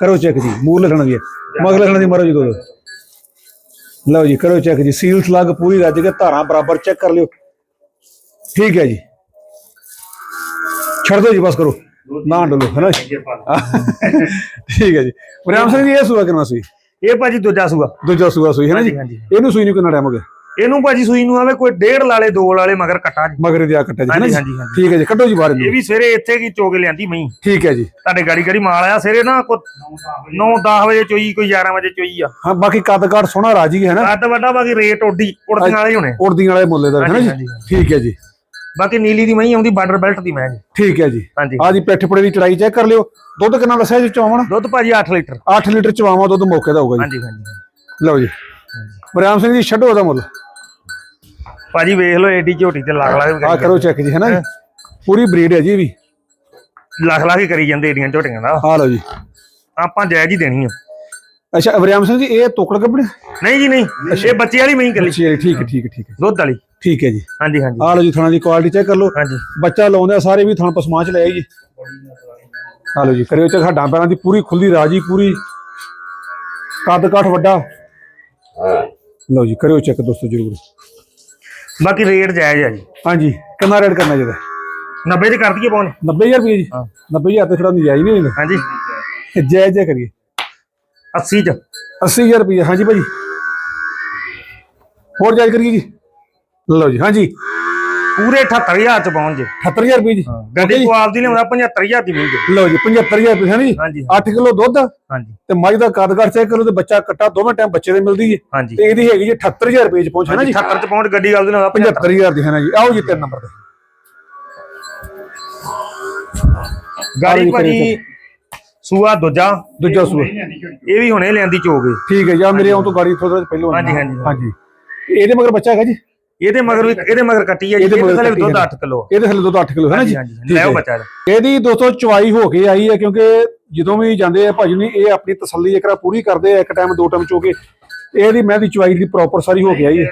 ਕਰੋ ਚੈੱਕ ਜੀ ਮੂਰ ਲੱਗਣ ਦੀ ਹੈ। ਮਗਰ ਲੱਗਣ ਦੀ ਮਾਰੋ ਜੀ ਦੋ ਦੋ। ਲਓ ਜੀ ਕਰੋ ਚੈੱਕ ਜੀ। ਸੀਲ ਸਲੱਗ ਪੂਰੀ ਰੱਜ ਕੇ ਧਾਰਾਂ ਬਰਾਬਰ ਚੈੱਕ ਕਰ ਲਿਓ। ਠੀਕ ਹੈ ਜੀ। ਛੱਡ ਦਿਓ ਜੀ ਬਸ ਕਰੋ। ਨਾ ਡੋਲੋ ਹੈ ਨਾ ਜੀ? ਠੀਕ ਹੈ ਜੀ। ਬਰਿਆਮ ਸਿੰਘ ਜੀ ਇਹ ਸੂਆ ਕਿੰਨਾ ਸੀ ਇਹ ਭਾਜੀ ਦੂਜਾ ਸੂਆ। ਦੂਜਾ ਸੂਆ ਸੂਈ ਹੈ ਨਾ ਜੀ। ਇਹਨੂੰ ਸੂਈ ਨੂੰ ਕਿੰਨਾ ਟਾਈਮ ਹੋ ਗਿਆ? ਇਹਨੂੰ ਭਾਜੀ ਸੂਈ ਨੂੰ ਆਵੇ ਕੋਈ ਡੇਢ ਲਾਲੇ ਦੋ ਲਾਲੇ ਮਗਰ ਕੱਟਾ ਜੀ। ਮਗਰ ਦੇ ਆ ਕੱਟਿਆ ਜੀ ਹਾਂਜੀ? ਹਾਂਜੀ। ਠੀਕ ਹੈ ਜੀ ਕੱਢੋ ਜੀ ਬਾਹਰ ਇਹ। ਵੀ ਸਵੇਰੇ ਇੱਥੇ ਕੀ ਚੋਗ ਲਿਆਂਦੀ ਮਹੀਂ। ਠੀਕ ਹੈ ਜੀ। ਤੁਹਾਡੇ ਗਾੜੀ ਗਾੜੀ ਮਾਲ ਆਇਆ ਸਵੇਰੇ ਨਾ ਕੋ 9 10 ਵਜੇ ਚੋਈ ਕੋਈ 11 ਵਜੇ ਚੋਈ ਆ। ਹਾਂ ਬਾਕੀ ਕੱਦ ਕਾਠ ਸੋਹਣਾ ਰਾਜੀ ਹੈ ਨਾ? ਕੱਦ ਵੱਡਾ ਬਾਕੀ ਰੇਟ ਉੱਡੀ ਉੜਦੀਆਂ ਵਾਲੇ ਹੋਣੇ। ਉੜਦੀਆਂ ਵਾਲੇ ਮੁੱਲੇ ਦਾ ਹੈ ਨਾ ਜੀ? ਠੀਕ ਹੈ ਜੀ। ਬਾਕੀ ਨੀਲੀ ਦੀ ਮਹੀਂ ਆਉਂਦੀ ਬਾਰਡਰ ਬੈਲਟ ਦੀ ਮੈਂ ਜੀ। ਠੀਕ ਹੈ ਜੀ। ਹਾਂਜੀ। ਆ ਜੀ ਪਿੱਠ ਪੜੇ ਦੀ ਚੜਾਈ ਚੈੱਕ ਕਰ ਲਿਓ। ਦੁੱਧ ਕਿੰਨਾ ਦੱਸਿਆ ਜੀ ਚਵਾਵਣ ਦੁੱਧ ਭਾਜੀ 8 ਲੀਟਰ। 8 ਲੀਟਰ ਚਵਾਵਾ ਦੁੱਧ ਮੌਕੇ ਦਾ ਹੋਊਗਾ ਜੀ। ਹਾਂਜੀ ਹਾਂਜੀ ਲਓ ਜੀ। ਬਰਿਆਮ ਸਿੰਘ ਜੀ ਛੱਡੋ ਉਹਦਾ ਮੁੱਲ। ਭਾਜੀ ਵੇਖ ਲਓ ਏਡੀ ਝੋਟੀ ਤੇ ਲੱਖ ਲੱਖ ਆ ਕਰੋ ਚੈੱਕ ਜੀ ਹੈ ਨਾ ਜੀ ਪੂਰੀ ਬਰੀਡ ਹੈ ਜੀ ਵੀ। ਲੱਖ ਲੱਖ ਹੀ ਕਰੀ ਜਾਂਦੇ ਏਡੀਆਂ ਝੋਟੀਆਂ ਦਾ। ਆ ਲਓ ਜੀ। ਆਪਾਂ ਜਾਇਜ਼ ਹੀ ਦੇਣੀ ਆ। ਅੱਛਾ ਬਰਿਆਮ ਸਿੰਘ ਜੀ ਇਹ ਤੋਕੜ ਕੱਪੜੇ? ਨਹੀਂ ਜੀ ਨਹੀਂ। ਇਹ ਬੱਚੇ ਵਾਲੀ ਮਹੀਂ ਕੱਲੀ। ਹੈ ਠੀਕ ਹੈ ਠੀਕ ਹੈ ਠੀਕ ਹੈ। ਦੁੱਧ ਵਾਲੀ। ਠੀਕ ਹੈ ਜੀ। ਹਾਂਜੀ ਹਾਂਜੀ। ਆ ਲਓ ਜੀ ਥਣਾ ਦੀ ਕੁਆਲਿਟੀ ਚੈੱਕ ਕਰ ਲਓ। ਹਾਂਜੀ। ਬੱਚਾ ਲਾਉਂਦੇ ਸਾਰੇ ਵੀ ਥਣ ਪਸਮਾਂ ਚ ਲੈ ਜੀ। ਆ ਲਓ ਜੀ ਕਰਿਓ ਚੈੱਕ ਹੱਡਾਂ ਪੈਰਾਂ ਦੀ ਪੂਰੀ ਖੁੱਲੀ ਰਾਜੀ ਪੂਰੀ ਕੱਦ ਕਾਠ ਵੱਡਾ। ਲਓ ਜੀ ਕਰਿਓ ਚੈੱਕ ਦੋਸਤੋ ਜਰੂਰ। ਬਾਕੀ ਰੇਟ ਜਾਇਜ਼ ਆ ਜੀ। ਹਾਂਜੀ ਕਿੰਨਾ ਰੇਟ ਕਰਨਾ ਜਿਹਦਾ 90 ਚ ਕਰ ਦਈਏ ਪੌਣ। 90000 ਰੁਪਏ ਜੀ। ਹਾਂ। 90000 ਤੇ ਨਜਾਇਜ਼ ਨਹੀਂ ਹੁੰਦਾ ਹਾਂਜੀ। ਜੈ ਜੈ ਕਰੀਏ। 80 ਚ। 80000 ਰੁਪਏ ਹਾਂਜੀ ਭਾਜੀ। ਹੋਰ ਜਾਇਜ਼ ਕਰੀਏ ਜੀ? ਲਓ ਜੀ ਹਾਂਜੀ। ਪੂਰੇ 78000 ਚ ਪਹੁੰਚ ਜੇ। 78000 ਰੁਪਏ ਜੀ। ਗੱਡੀ ਕੋ ਆਪਦੀ ਲਿਆਉਂਦਾ 75000 ਦੀ ਮਿਲ ਜੇ। ਲਓ ਜੀ 75000 ਰੁਪਏ ਹੈ ਜੀ ਹਾਂਜੀ 8 ਕਿਲੋ ਦੁੱਧ ਹਾਂਜੀ। ਤੇ ਮੱਝ ਦਾ ਕਾਦਗਰ ਚੈੱਕ ਕਰੋ ਤੇ ਬੱਚਾ ਕੱਟਾ ਦੋਵੇਂ ਟਾਈਮ ਬੱਚੇ ਦੇ ਮਿਲਦੀ ਹਾਂਜੀ। ਤੇ ਇਹਦੀ ਹੈਗੀ ਜੀ 78000 ਰੁਪਏ ਚ ਪਹੁੰਚ ਹੈ ਨਾ ਜੀ? 78 ਚ ਪਹੁੰਚ ਗੱਡੀ ਆਪਦੀ ਲਿਆਉਂਦਾ 75 75000 ਦੀ ਹੈ ਨਾ ਜੀ? ਆਓ ਜੀ ਤਿੰਨ ਨੰਬਰ ਤੇ। ਗਾੜੀ ਭਾਜੀ ਸੂਆ ਦੂਜਾ ਦੂਜਾ ਸੂਆ। ਇਹ ਵੀ ਹੁਣੇ ਲਿਆਂਦੀ ਚੋਗੇ ਠੀਕ ਹੈ ਜੀ ਆ ਮੇਰੇ ਆਉਣ ਤੋਂ ਗਾੜੀ ਥੋੜਾ ਪਹਿਲਾਂ ਹਾਂਜੀ, ਹਾਂਜੀ। ਹਾਂਜੀ। ਇਹਦੇ ਮਗਰ ਬੱਚਾ ਹੈਗਾ ਜੀ? ਇਹਦੇ ਮਗਰ ਵੀ ਇਹਦੇ ਮਗਰ ਕੱਟੀ ਜੀ। ਇਹਦੇ ਥੱਲੇ ਦੁੱਧ ਹੈ। 8 ਕਿਲੋ ਇਹਦੇ ਥੱਲੇ ਦੁੱਧ 8 ਕਿਲੋ ਹੈ ਨਾ ਜੀ? ਹਾਂਜੀ ਹਾਂਜੀ ਠੀਕ ਲੈ ਉਹ ਹੈ। ਬੱਚਾ ਇਹਦਾ। ਇਹਦੀ ਦੋਸਤੋ ਚਵਾਈ ਹੋ ਕੇ ਆਈ ਹੈ ਕਿਉਂਕਿ ਜਦੋਂ ਵੀ ਜਾਂਦੇ ਆ ਭਾਜੀ ਨੇ ਇਹ ਆਪਣੀ ਤਸੱਲੀ ਇੱਕ ਵਾਰ ਪੂਰੀ ਕਰਦੇ ਆ ਇੱਕ ਟਾਈਮ ਦੋ ਟਾਈਮ ਚੋ ਕੇ ਇਹਦੀ ਮੈਂ ਦੀ ਚਵਾਈ ਦੀ ਪ੍ਰੋਪਰ ਸਾਰੀ ਹੋ ਕੇ ਆਈ ਹੈ।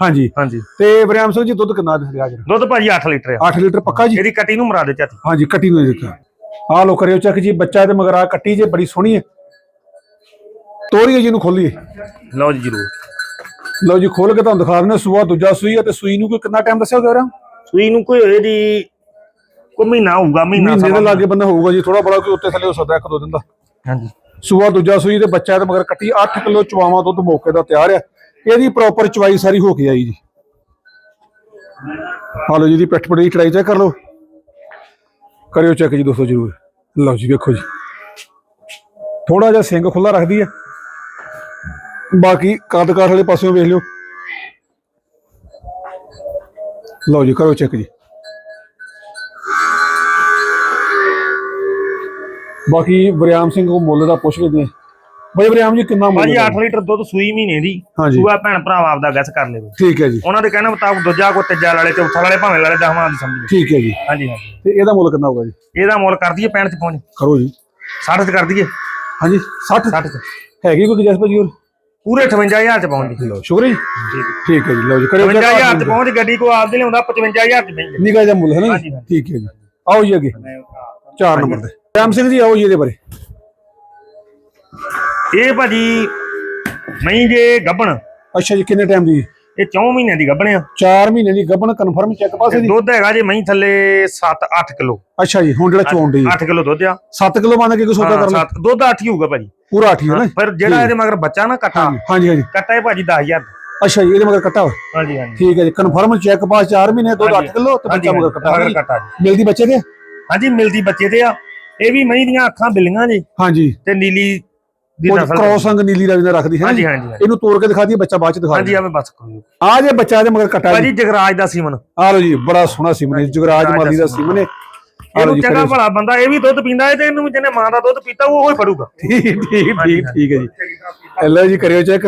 ਹਾਂਜੀ। ਹਾਂਜੀ। ਤੇ ਬਰਿਆਮ ਸਿੰਘ ਜੀ ਦੁੱਧ ਕਿੰਨਾ ਦੇ ਰਿਹਾ ਜੀ ਦੁੱਧ ਭਾਜੀ 8 ਲੀਟਰ ਆ। 8 ਲੀਟਰ ਪੱਕਾ ਜੀ? ਇਹਦੀ ਕੱਟੀ ਨੂੰ ਮਰਾ ਦੇ ਚਾਤੀ ਹਾਂਜੀ ਕੱਟੀ ਨੂੰ ਦੇਖਿਆ ਆ ਲੋ ਕਰਿਓ ਚੈੱਕ ਜੀ ਬੱਚਾ ਤੇ ਮਗਰ ਕੱਟੀ ਜੇ ਬੜੀ ਸੋਹਣੀ ਹੈ। ਤੋਰੀਏ ਜੀ ਨੂੰ ਖੋਲੀਏ। ਲਓ ਜੀ ਜਰੂਰ। ਲਓ ਜੀ ਖੋਲ ਕੇ ਤੁਹਾਨੂੰ ਦਿਖਾ ਦਿੰਦੇ ਹਾਂ। ਸੂਆ ਦੂਜਾ ਸੂਈ ਹੈ ਤੇ ਸੂਈ ਨੂੰ ਕੋਈ ਕਿੰਨਾ ਟਾਈਮ ਦੱਸਿਆ ਗਿਆ ਰਾਂ ਸੂਈ ਨੂੰ ਕੋਈ ਹੋਏ ਦੀ ਕੋਈ ਮਹੀਨਾ ਹੋਊਗਾ ਮਹੀਨਾ ਮਹੀਨੇ ਦੇ ਲਾਗੇ ਬੰਦਾ ਹੋਊਗਾ ਜੀ ਥੋੜਾ ਬੜਾ ਕੋਈ ਉੱਤੇ ਥੱਲੇ ਹੋ ਸਕਦਾ ਇੱਕ ਦੋ ਦਿਨ ਦਾ। ਹਾਂਜੀ। ਸੂਆ ਦੂਜਾ ਸੂਈ ਤੇ ਬੱਚਾ ਤੇ ਮਗਰ ਕੱਟੀ 8 ਕਿਲੋ ਚਵਾਵਾਂ ਦੁੱਧ ਮੌਕੇ ਦਾ ਤਿਆਰ ਆ ਇਹਦੀ ਪ੍ਰੋਪਰ ਚਵਾਈ ਸਾਰੀ ਹੋ ਕੇ ਆਈ ਜੀ। ਹਾਲੋ ਜੀ ਦੀ ਪਿੱਠ ਪੜੀ ਟਰਾਈ ਚੈੱਕ ਕਰ ਲਓ। ਕਰਿਓ ਚੈੱਕ ਜੀ ਦੋਸਤੋ ਜਰੂਰ। ਲਓ ਜੀ, ਵੇਖੋ ਜੀ। ਥੋੜਾ ਜਿਹਾ ਸਿੰਗ ਖੁੱਲਾ ਰੱਖਦੀ ਹੈ। ਬਾਕੀ ਕੱਦ ਕਾਠ ਵਾਲੇ ਪਾਸਿਓਂ ਵੇਖ ਲਿਓ। ਲਓ ਜੀ ਕਰੋ ਚੈੱਕ ਜੀ। ਬਾਕੀ ਵਰਿਆਮ ਸਿੰਘ ਕੋ ਮੁੱਲ ਦਾ ਪੁੱਛ ਲੈਂਦੇ ਬਈ ਬਰਿਆਮ ਜੀ ਕਿੰਨਾ ਮੁੱਲ ਭਾਜੀ ਦਾ? 8 ਲੀਟਰ ਦੁੱਧ ਸੂਈ ਮਹੀਨੇ ਦੀ। ਹਾਂਜੀ। ਸੂਆ ਭੈਣ ਭਰਾ ਆਪਦਾ ਗੈਸ ਕਰ ਲੈਵੇ। ਠੀਕ ਹੈ ਜੀ। ਉਹਨਾਂ ਦੇ ਕਹਿਣ ਮੁਤਾਬਕ ਦੂਜਾ ਕੋ ਤੀਜਾ ਵਾਲੇ ਚੌਥਾ ਵਾਲੇ ਭਾਵੇਂ ਵਾਲੇ ਦਸਵਾਂ ਦੀ ਸਮਝ ਲਓ। ਠੀਕ ਹੈ ਜੀ। ਹਾਂਜੀ ਹਾਂਜੀ। ਤੇ ਇਹਦਾ ਮੁੱਲ ਕਿੰਨਾ ਹੋਊਗਾ ਜੀ? ਇਹਦਾ ਮੁੱਲ ਕਰ ਦਈਏ 65 ਚ ਪਹੁੰਚ। ਕਰੋ ਜੀ। 60 ਚ ਕਰ ਦਈਏ। ਹਾਂਜੀ 60 60 ਚ। ਹੈਗੀ ਕੋਈ ਗੁੰਜਾਇਸ਼ ਭਾਜੀ ਹੋਰ? ਪੂਰੇ 58000 ਚ ਪਹੁੰਚ ਲਓ ਸ਼ੁਕਰ ਜੀ। ਠੀਕ ਠੀਕ ਹੈ ਜੀ ਲਓ ਜੀ ਕਰਿਓ 55000 ਚ ਪਹੁੰਚ ਗੱਡੀ ਕੋ ਆਪਦੇ ਲਿਆਉਂਦਾ 55000 ਚ ਬੈਂਦੇ ਨਿਕਾ ਜਿਹਾ ਮੁੱਲ ਹੈ ਨਾ ਹਾਂਜੀ, ਜੀ? ਹਾਂਜੀ। ਠੀਕ ਹੈ ਜੀ। ਆਓ ਜੀ ਅੱਗੇ। 4 ਨੰਬਰ ਤੇ। ਬਰਿਆਮ ਸਿੰਘ ਜੀ ਆਓ ਜੀ ਇਹਦੇ ਬਾਰੇ। ਇਹ ਭਾਜੀ ਨਹੀਂ ਜੇ ਗੱਬਣ। ਅੱਛਾ ਜੀ ਕਿੰਨੇ ਟਾਈਮ ਦੀ? ਇਹ 4 ਮਹੀਨਿਆਂ ਦੀ ਗੱਬਣ ਆ। 4 ਮਹੀਨੇ ਦੀ ਗੱਭਣ ਕਨਫਰਮ ਚੈੱਕ ਪਾਸੇ ਦੀ? ਦੁੱਧ ਹੈਗਾ ਜੇ ਮਹੀਂ ਥੱਲੇ 7-8 ਕਿਲੋ। ਅੱਛਾ ਜੀ ਹੁਣ ਜਿਹੜਾ ਚੋਣ ਦੀ। 8 ਕਿਲੋ ਦੁੱਧ ਆ। 7 ਕਿਲੋ ਮੰਨ ਕੇ ਕੋਈ ਸੌਦਾ ਕਰ ਲੈ ਦੁੱਧ 8 ਹੀ ਹੋਊਗਾ ਭਾਜੀ। ਪੂਰਾ 8 ਹੀ ਹੈ ਨਾ ਜਿਹੜਾ ਇਹਦੇ ਮਗਰ ਬੱਚਾ ਨਾ ਕੱਟਾ ਹਾਂਜੀ ਹਾਂਜੀ ਕੱਟਾ ਇਹ ਭਾਜੀ 10000 ਅੱਛਾ ਜੀ ਇਹਦੇ ਮਗਰ ਕੱਟਾ। ਹਾਂਜੀ ਹਾਂਜੀ। ਠੀਕ ਹੈ ਜੀ ਕਨਫਰਮ ਚੈੱਕ ਪਾਸ 4 ਮਹੀਨੇ ਦੁੱਧ 8 ਹਾਂਜੀ। ਕਿਲੋ ਤੇ ਬੱਚਾ ਮਗਰ ਕੱਟਾ। ਮਗਰ ਕੱਟਾ ਮਿਲਦੀ ਬੱਚੇ ਦੇ? ਹਾਂਜੀ ਮਿਲਦੀ ਬੱਚੇ ਤੇ ਆ। ਇਹ ਵੀ ਮਹੀਂ ਦੀਆਂ ਅੱਖਾਂ ਬਿੱਲੀਆਂ ਜੀ। ਹਾਂਜੀ। ਤੇ ਨੀਲੀ ਦੀ ਉਹ ਨਸਲ ਕ੍ਰੋਸ ਅੰਗ ਨੀਲੀ ਦਾ ਵੀ ਰੱਖਦੀ ਹੈ ਹਾਂਜੀ? ਹਾਂਜੀ। ਇਹਨੂੰ ਤੋੜ ਕੇ ਦਿਖਾ ਦਈਏ ਬੱਚਾ ਬਾਅਦ ਚ ਦਿਖਾ ਹਾਂਜੀ ਆਵੇ ਬਸ ਕਰੋ ਆ ਜੇ ਬੱਚਾ ਦੇ ਮਗਰ ਕੱਟਾ ਜੀ। ਜਗਰਾਜ ਦਾ ਸੀਮਨ। ਆ ਲੋ ਜੀ ਬੜਾ ਸੋਹਣਾ ਸਿਮਨ ਹੈ ਜੁਗਰਾਜ ਮਾਲੀ ਦਾ ਸਿਮਨ। ਹੈ। ਆ ਇਹਨੂੰ ਚੰਗਾ। ਭਲਾ ਬੰਦਾ ਇਹ ਵੀ ਦੁੱਧ ਪੀਂਦਾ ਹੈ ਤੇ ਇਹਨੂੰ ਜਿਹਨੇ ਮਾਂ ਦਾ ਦੁੱਧ ਪੀਤਾ ਉਹ ਹੀ ਫੜੂਗਾ। ਠੀਕ ਠੀਕ ਠੀਕ ਠੀਕ ਹੈ ਜੀ। ਲਓ ਜੀ ਕਰਿਓ ਚੈੱਕ।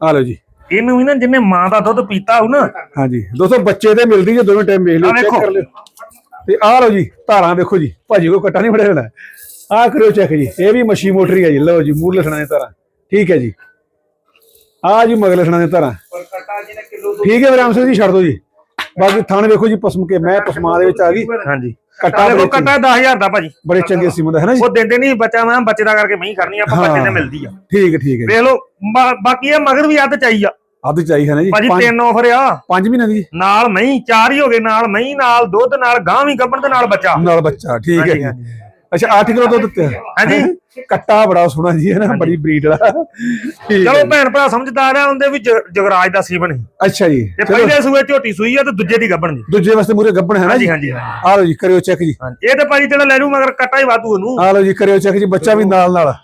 ਆ ਲੋ ਜੀ। ਇਹਨੂੰ ਵੀ ਨਾ ਜਿਹਨੇ ਮਾਂ ਦਾ ਦੁੱਧ ਪੀਤਾ ਹੋ ਨਾ। ਹਾਂਜੀ ਦੋਸਤੋ ਬੱਚੇ ਤੇ ਮਿਲਦੀ ਜੇ ਦੋਵੇਂ ਟਾਈਮ ਵੇਖ ਲਿਓ ਚੈੱਕ। ਕਰ ਲਿਓ। ਤੇ ਆਹ ਲਓ ਜੀ ਧਾਰਾਂ ਵੇਖੋ ਜੀ। ਭਾਜੀ ਕੋ ਕੱਟਾ ਨਹੀਂ ਫੜਿਆ ਹੋਣਾ। ਆਹ ਕਰਿਓ ਚੈੱਕ ਜੀ ਇਹ ਵੀ ਮਸ਼ੀ ਮੋਟਰੀ ਹੈ ਜੀ ਲਓ ਜੀ ਮੂਰ ਲਸਣਾ ਦੇ ਧਾਰਾਂ ਠੀਕ ਹੈ ਜੀ। ਆਹ ਜੀ ਮਗਰ ਲਸਣਾ ਦੇ ਧਾਰਾਂ ਪਰ ਕਟਾ ਜੀ ਨੇ ਕਿਲੋ ਠੀਕ ਹੈ ਵਿਰਾਮ ਸਿੰਘ ਜੀ ਛੱਡ ਦਿਓ ਜੀ। ਬਾਕੀ ਥਾਣ ਵੇਖੋ ਜੀ ਪਸਮ ਕੇ ਮੈਂ ਪਸਮਾ ਦੇ ਵਿੱਚ ਆ ਗਈ। ਹਾਂਜੀ। ਕੱਟਾ ਦੇਖੋ ਕੱਟਾ 10000 ਦਾ ਭਾਜੀ। ਬੜੇ ਚੰਗੇ ਸਿਮਨ ਦਾ ਹੈ ਨਾ ਜੀ? ਉਹ ਦਿੰਦੇ ਨਹੀਂ ਬੱਚਾ ਮੈਂ ਬੱਚੇ ਦਾ ਕਰਕੇ ਮਹੀਂ ਕਰਨੀ ਆਪਾਂ ਬੱਚੇ ਹਾਂ। ਮਿਲਦੀ ਆ। ਠੀਕ ਹੈ ਠੀਕ ਹੈ ਜੀ। ਵੇਖ ਲਓ ਬਾਕੀ ਇਹ ਮਗਰ ਵੀ ਅੱਧ ਚਾਈ ਆ। ਅੱਧ ਚਾਹੀ ਹੈ ਨਾ ਜੀ। ਭਾਜੀ ਤਿੰਨ ਆਫਰ ਆ। ਪੰਜ ਮਹੀਨੇ ਦੀ? ਨਾਲ ਮਹੀਂ ਚਾਰ ਹੀ ਹੋ ਗਏ ਨਾਲ ਮਹੀਂ ਨਾਲ ਦੁੱਧ ਨਾਲ ਗਾਂ ਵੀ ਗੱਭਣ ਤੇ ਨਾਲ ਬੱਚਾ। ਨਾਲ ਬੱਚਾ ਠੀਕ ਹੈ। ਅੱਛਾ 8 ਕਿਲੋ ਦੁੱਧ ਦਿੱਤੇ। ਹਾਂਜੀ। ਕੱਟਾ ਬੜਾ ਸੋਹਣਾ ਜੀ ਹੈ ਨਾ ਬੜੀ ਬਰੀਡ ਹੈ ਚਲੋ ਜੀ। ਭੈਣ ਭਰਾ ਸਮਝਦਾਰ ਆ ਉਹਦੇ ਵੀ ਜ- ਜਗਰਾਜ ਦਾ ਸੀਵਨ ਅੱਛਾ ਜੀ ਤੇ ਪਹਿਲੇ ਸੂਏ ਝੋਟੀ ਸੂਈ ਆ ਤੇ ਦੂਜੇ ਦੀ ਗੱਭਣ ਦੀ ਦੂਜੇ ਵਾਸਤੇ ਮੂਰੇ ਗੱਬਣ ਹੈ ਨਾ ਜੀ? ਹਾਂਜੀ ਆ ਲਓ ਜੀ ਕਰਿਓ ਚੈੱਕ ਜੀ। ਇਹ ਤੇ ਭਾਜੀ ਜਿਹੜਾ ਲੈ ਲੂ ਮਗਰ ਕੱਟਾ ਹੀ ਵਾਧੂ ਉਹਨੂੰ। ਆ ਲਓ ਜੀ ਕਰਿਓ ਚੈੱਕ ਜੀ ਬੱਚਾ ਵੀ ਨਾਲ ਨਾਲ।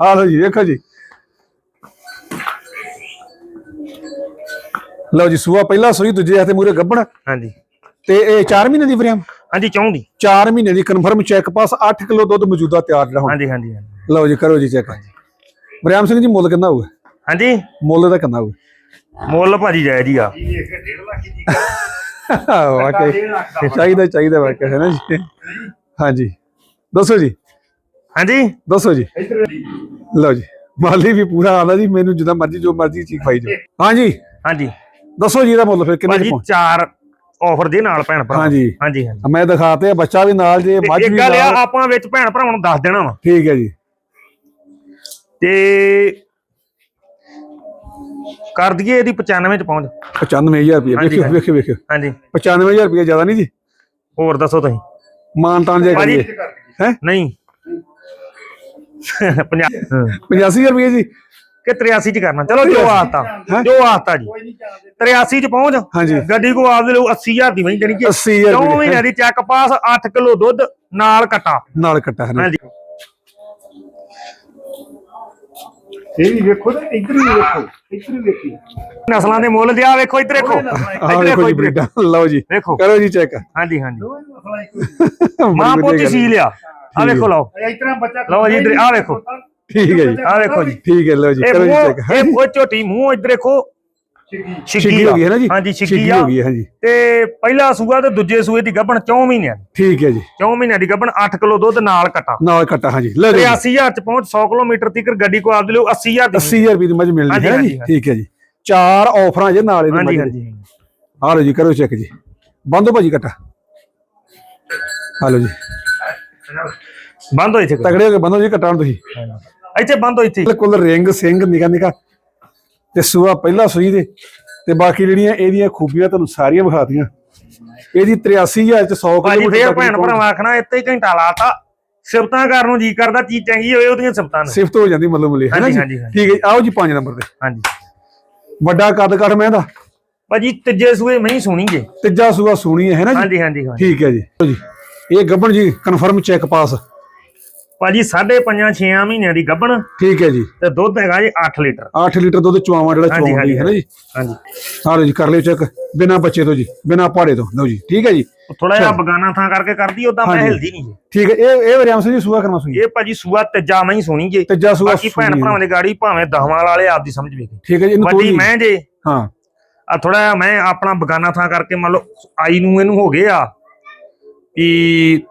ਆ ਲਓ ਜੀ ਦੇਖੋ ਜੀ। ਲਓ ਜੀ ਸੂਆ ਪਹਿਲਾ ਸੂਈ ਦੂਜੇ ਹੱਥੇ ਮੂਰੇ ਗੱਬਣ। ਹਾਂਜੀ। ਤੇ ਇਹ 4 ਮਹੀਨੇ ਦੀ ਵਰਿਆਮ ਹਾਂਜੀ ਚਾਹੁੰਦੀ 4 ਮਹੀਨੇ ਦੀ ਕਨਫਰਮ ਚੈੱਕ ਪਾਸ 8 ਕਿਲੋ ਦੁੱਧ ਮੌਜੂਦਾ ਤਿਆਰ ਜਿਹੜਾ ਹੁਣ। ਹਾਂਜੀ ਹਾਂਜੀ ਲਓ ਜੀ ਕਰੋ ਜੀ ਚੈੱਕ ਵਰਿਆਮ ਸਿੰਘ ਜੀ ਮੁੱਲ ਕਿੰਨਾ ਹੋਊਗਾ? ਹਾਂਜੀ? ਮੁੱਲ ਦਾ ਕਿੰਨਾ ਹੋਊਗਾ? ਮੁੱਲ ਭਾਜੀ ਜਾਇਜ਼ ਹੀ ਆ। ਇਹ 1.5 ਲੱਖ ਦੀ ਵਾਕਈ। ਦਾ ਚਾਹੀਦਾ ਚਾਹੀਦਾ ਵਾਕਈ ਹੈ ਨਾ ਜੀ? ਹਾਂਜੀ। ਦੱਸੋ ਜੀ। ਹਾਂਜੀ? ਦੱਸੋ ਜੀ। ਲਓ ਜੀ। ਮਾਲੀ ਵੀ ਪੂਰਾ ਆਉਂਦਾ ਜੀ ਮੈਨੂੰ ਜਿੱਦਾਂ ਮਰਜ਼ੀ ਜੋ ਮਰਜ਼ੀ ਚੀਜ਼ ਖਾਈ ਜਾਓ। ਹਾਂਜੀ। ਹਾਂਜੀ। ਦੱਸੋ ਜੀ ਇਹਦਾ ਮੁੱਲ ਫਿਰ ਕਿੰਨੇ ਭਾਜੀ ਪਹੁੰਚ ਚਾਰ ਆਫਰ ਦੇ ਨਾਲ ਭੈਣ ਭਰਾ ਹਾਂਜੀ। ਹਾਂਜੀ ਹਾਂਜੀ। ਮੈਂ ਦਿਖਾਤੇ ਆ, ਬੱਚਾ ਵੀ ਨਾਲ ਜੇ ਮੱਝ ਇੱਕ ਵੀ ਗੱਲ ਆ ਨਾਲ। ਆਪਾਂ ਵਿੱਚ ਭੈਣ ਭਰਾਵਾਂ ਨੂੰ ਦੱਸ ਦੇਣਾ ਵਾ। ਠੀਕ ਹੈ ਜੀ। ਤੇ ਕਰ ਦਈਏ ਇਹਦੀ 95 ਚ ਪਹੁੰਚ। 95000 ਰੁਪਏ ਵੇਖਿਓ ਹਾਂਜੀ। ਵੇਖਿਓ ਵੇਖਿਓ। ਹਾਂਜੀ। 95000 ਰੁਪਏ ਜ਼ਿਆਦਾ ਨਹੀਂ ਜੀ? ਹੋਰ ਦੱਸੋ ਤੁਸੀਂ। ਮਾਨ ਤਾਨ ਜੇ ਕਰੀਏ। ਹੈ? ਨਹੀਂ। 50 85000 ਰੁਪਏ ਜੀ। ਕਿ 83 ਚ ਕਰਨਾ। ਚਲੋ ਜੋ ਆਤਾ ਹੈਂ? ਜੋ। ਆਤਾ ਜੀ 83 ਚ ਪਹੁੰਚ ਹਾਂਜੀ। ਗੱਡੀ ਕੋ ਆਪਦੇ ਲਓ 80000 ਦੀ ਵਹੀਂ ਦੇਣੀ ਕਿ 80000 ਕਿਉਂ ਰੁਪਏ ਮਹੀਨੇ ਦੀ ਚੈੱਕ ਪਾਸ 8 ਕਿਲੋ ਦੁੱਧ ਨਾਲ ਕਟਾ। ਨਾਲ ਕੱਟਾ ਹੈ ਨਾ ਹਾਂਜੀ। ਇਹ ਵੀ ਵੇਖੋ ਇਧਰ ਵੀ ਵੇਖੋ ਇਧਰ ਵੀ ਵੇਖੀ। ਨਸਲਾਂ ਦੇ ਮੁੱਲ ਦਿਆ ਵੇਖੋ ਇੱਧਰ ਦੇਖੋ ਆਹ ਇੱਧਰ ਦੇਖੋ ਜੀ ਬਰੀਡਾਂ। ਲਓ ਜੀ ਕਰੋ ਜੀ ਚੈੱਕ ਹਾਂਜੀ ਹਾਂਜੀ। ਮਾਂ ਪੋਤੀ ਸੀ ਲਿਆ। ਆ ਵੇਖੋ ਲਓ। ਲਓ ਜੀ ਇੱਧਰ ਆਹ ਵੇਖੋ। ਠੀਕ ਹੈ ਜੀ। ਆਹ ਵੇਖੋ ਜੀ। ਠੀਕ ਹੈ ਲਓ ਜੀ। ਕਰੋ ਜੀ ਚੈੱਕ। ਇਹ ਉਹ ਝੋਟੀ ਮੂੰਹ ਇੱਧਰ ਦੇਖੋ। ਛਿੱਗੀ ਹੋ ਗਈ ਹੈ ਨਾ ਜੀ। ਹਾਂਜੀ ਛਿੱਗੀ ਹੋ ਆ। ਗਈ ਹੈ ਹਾਂਜੀ। ਤੇ ਪਹਿਲਾ ਸੂਆ ਤੇ ਦੂਜੇ ਸੂਏ ਦੀ ਗੱਭਣ 4 ਮਹੀਨਿਆਂ ਦੀ। ਠੀਕ ਹੈ ਜੀ। 4 ਮਹੀਨਿਆਂ ਦੀ ਗੱਭਣ 8 ਕਿਲੋ ਦੁੱਧ ਨਾਲ ਕਟਾ ਨਾਲ ਕੱਟਾ ਹਾਂਜੀ। ਲਓ ਜੀ। 83000 ਚ ਪਹੁੰਚ 100 ਕਿਲੋਮੀਟਰ ਤੱਕ ਗੱਡੀ ਕੋ ਆਪਦੇ ਲਿਓ 80000 ਦੀ 80000 ਰੁਪਏ ਦੀ ਮੱਝ ਮਿਲਣੀ ਹੈ ਜੀ। ਠੀਕ ਹੈ ਜੀ। ਚਾਰ ਆਫਰਾਂ ਜੇ ਨਾਲ ਇਹਦੇ ਹਾਂਜੀ ਮੱਝ ਦੇ। ਹਾਂਜੀ। ਆ ਲਓ ਜੀ ਕਰੋ ਚੈੱਕ ਜੀ। ਬੰਦੋ ਭਾਜੀ ਕੱਟਾ ਆ ਲਓ ਜੀ। ਬੰਦ ਹੋ ਇੱਥੇ ਤਗੜੇ ਹੋ ਕੇ ਬੰਦੋ ਜੀ ਕਟਾਣ ਤੁਸੀਂ। ਇੱਥੇ ਬੰਦ ਹੋ ਇੱਥੇ? ਕੁੱਲ ਰਿੰਗ ਸਿੰਘ ਨਿਕਾ ਨਿਕਾ ਤੇ ਸੂਆ ਪਹਿਲਾ ਸੂਈ ਦੇ ਤੇ ਬਾਕੀ ਜਿਹੜੀਆਂ ਇਹਦੀਆਂ ਖੂਬੀਆਂ ਤੁਹਾਨੂੰ ਸਾਰੀਆਂ ਵਿਖਾਤੀਆਂ। ਇਹਦੀ 83000 ਚ 100 ਭਾਜੀ ਫੇਰ ਭੈਣ ਪਹੁੰਚ। ਭਰਾ ਆਖਣਾ ਇੱਥੇ ਹੀ ਘੰਟਾ ਲਾਤਾ ਸਿਫਤਾਂ ਕਰਨ ਨੂੰ ਜੀ ਕਰਦਾ ਚੀਜ਼ ਚੰਗੀ ਹੋਵੇ ਉਹਦੀਆਂ ਸਿਫਤਾਂ ਨੇ। ਸਿਫਤ ਹੋ ਜਾਂਦੀ ਮਤਲਬ ਮੁੱਲੇ ਹੈ ਨਾ ਹਾਂਜੀ, ਜੀ? ਹਾਂਜੀ। ਠੀਕ ਹੈ ਆਓ ਜੀ 5 ਨੰਬਰ ਤੇ। ਹਾਂਜੀ। ਵੱਡਾ ਕੱਦ ਕੱਟ ਮੈਂ ਦਾ ਭਾਜੀ ਤੀਜੇ ਸੂਏ ਮੈਂ ਸੁਣੀ ਜੇ। ਤੀਜਾ ਸੂਆ ਸੋਣੀ ਹੈ ਹੈ ਨਾ ਜੀ? ਹਾਂਜੀ ਹਾਂਜੀ ਠੀਕ ਹੈ ਜੀ। ਇਹ ਗੱਬਣ ਜੀ ਕਨਫਰਮ ਚੈੱਕ ਪਾਸ ਭਾਜੀ 5.5 6 ਮਹੀਨਿਆਂ ਦੀ ਗੱਭਣ ਠੀਕ ਹੈ ਜੀ। ਤੇ ਦੁੱਧ ਹੈਗਾ ਜੀ 8 ਲੀਟਰ। 8 ਲੀਟਰ ਦੁੱਧ ਚੁਆਵਾਂ ਜਿਹੜਾ ਹਾਂਜੀ, ਚੁਆਉਂਦੀ ਹੈ ਨਾ ਜੀ? ਹਾਂਜੀ। ਲਓ ਜੀ ਕਰ ਲਿਓ ਚੈੱਕ ਬਿਨਾ ਬੱਚੇ ਤੋਂ ਜੀ ਬਿਨਾ ਪਹਾੜੇ ਤੋਂ। ਲਓ ਜੀ ਠੀਕ ਹੈ ਜੀ। ਥੋੜਾ ਜਿਹਾ ਬਗਾਨਾ ਥਾਂ ਕਰਕੇ ਕਰਦੀ ਉਦਾਂ ਮੈਂ। ਹਿਲਦੀ ਨਹੀਂ ਜੀ। ਠੀਕ ਹੈ ਇਹ ਇਹ ਵਰਿਆਮ ਜੀ ਸੂਆ ਕਰਨਾ ਸੂਈ ਇਹ ਭਾਜੀ ਸੂਆ ਤੀਜਾ ਮੈਂ ਹੀ ਸੁਣੀ ਜੇ। ਤੀਜਾ ਸੂਆ ਬਾਕੀ ਭੈਣ। ਭਰਾਵਾਂ ਦੀ ਗਾੜੀ ਭਾਵੇਂ ਦਹਵਾਂ ਵਾਲੇ ਆਪਦੀ ਸਮਝ ਵੇਖੇ। ਠੀਕ ਹੈ ਜੀ ਇਹਨੂੰ ਤੋਲੀ ਮੈਂ ਜੇ ਹਾਂ। ਆ ਥੋੜਾ ਜਿਹਾ ਮੈਂ ਆਪਣਾ ਬਗਾਨਾ ਥਾਂ ਕਰਕੇ ਮੰਨ ਲਓ ਆਈ ਨੂੰ ਇਹਨੂੰ ਹੋ ਗਏ ਆ ਵੀ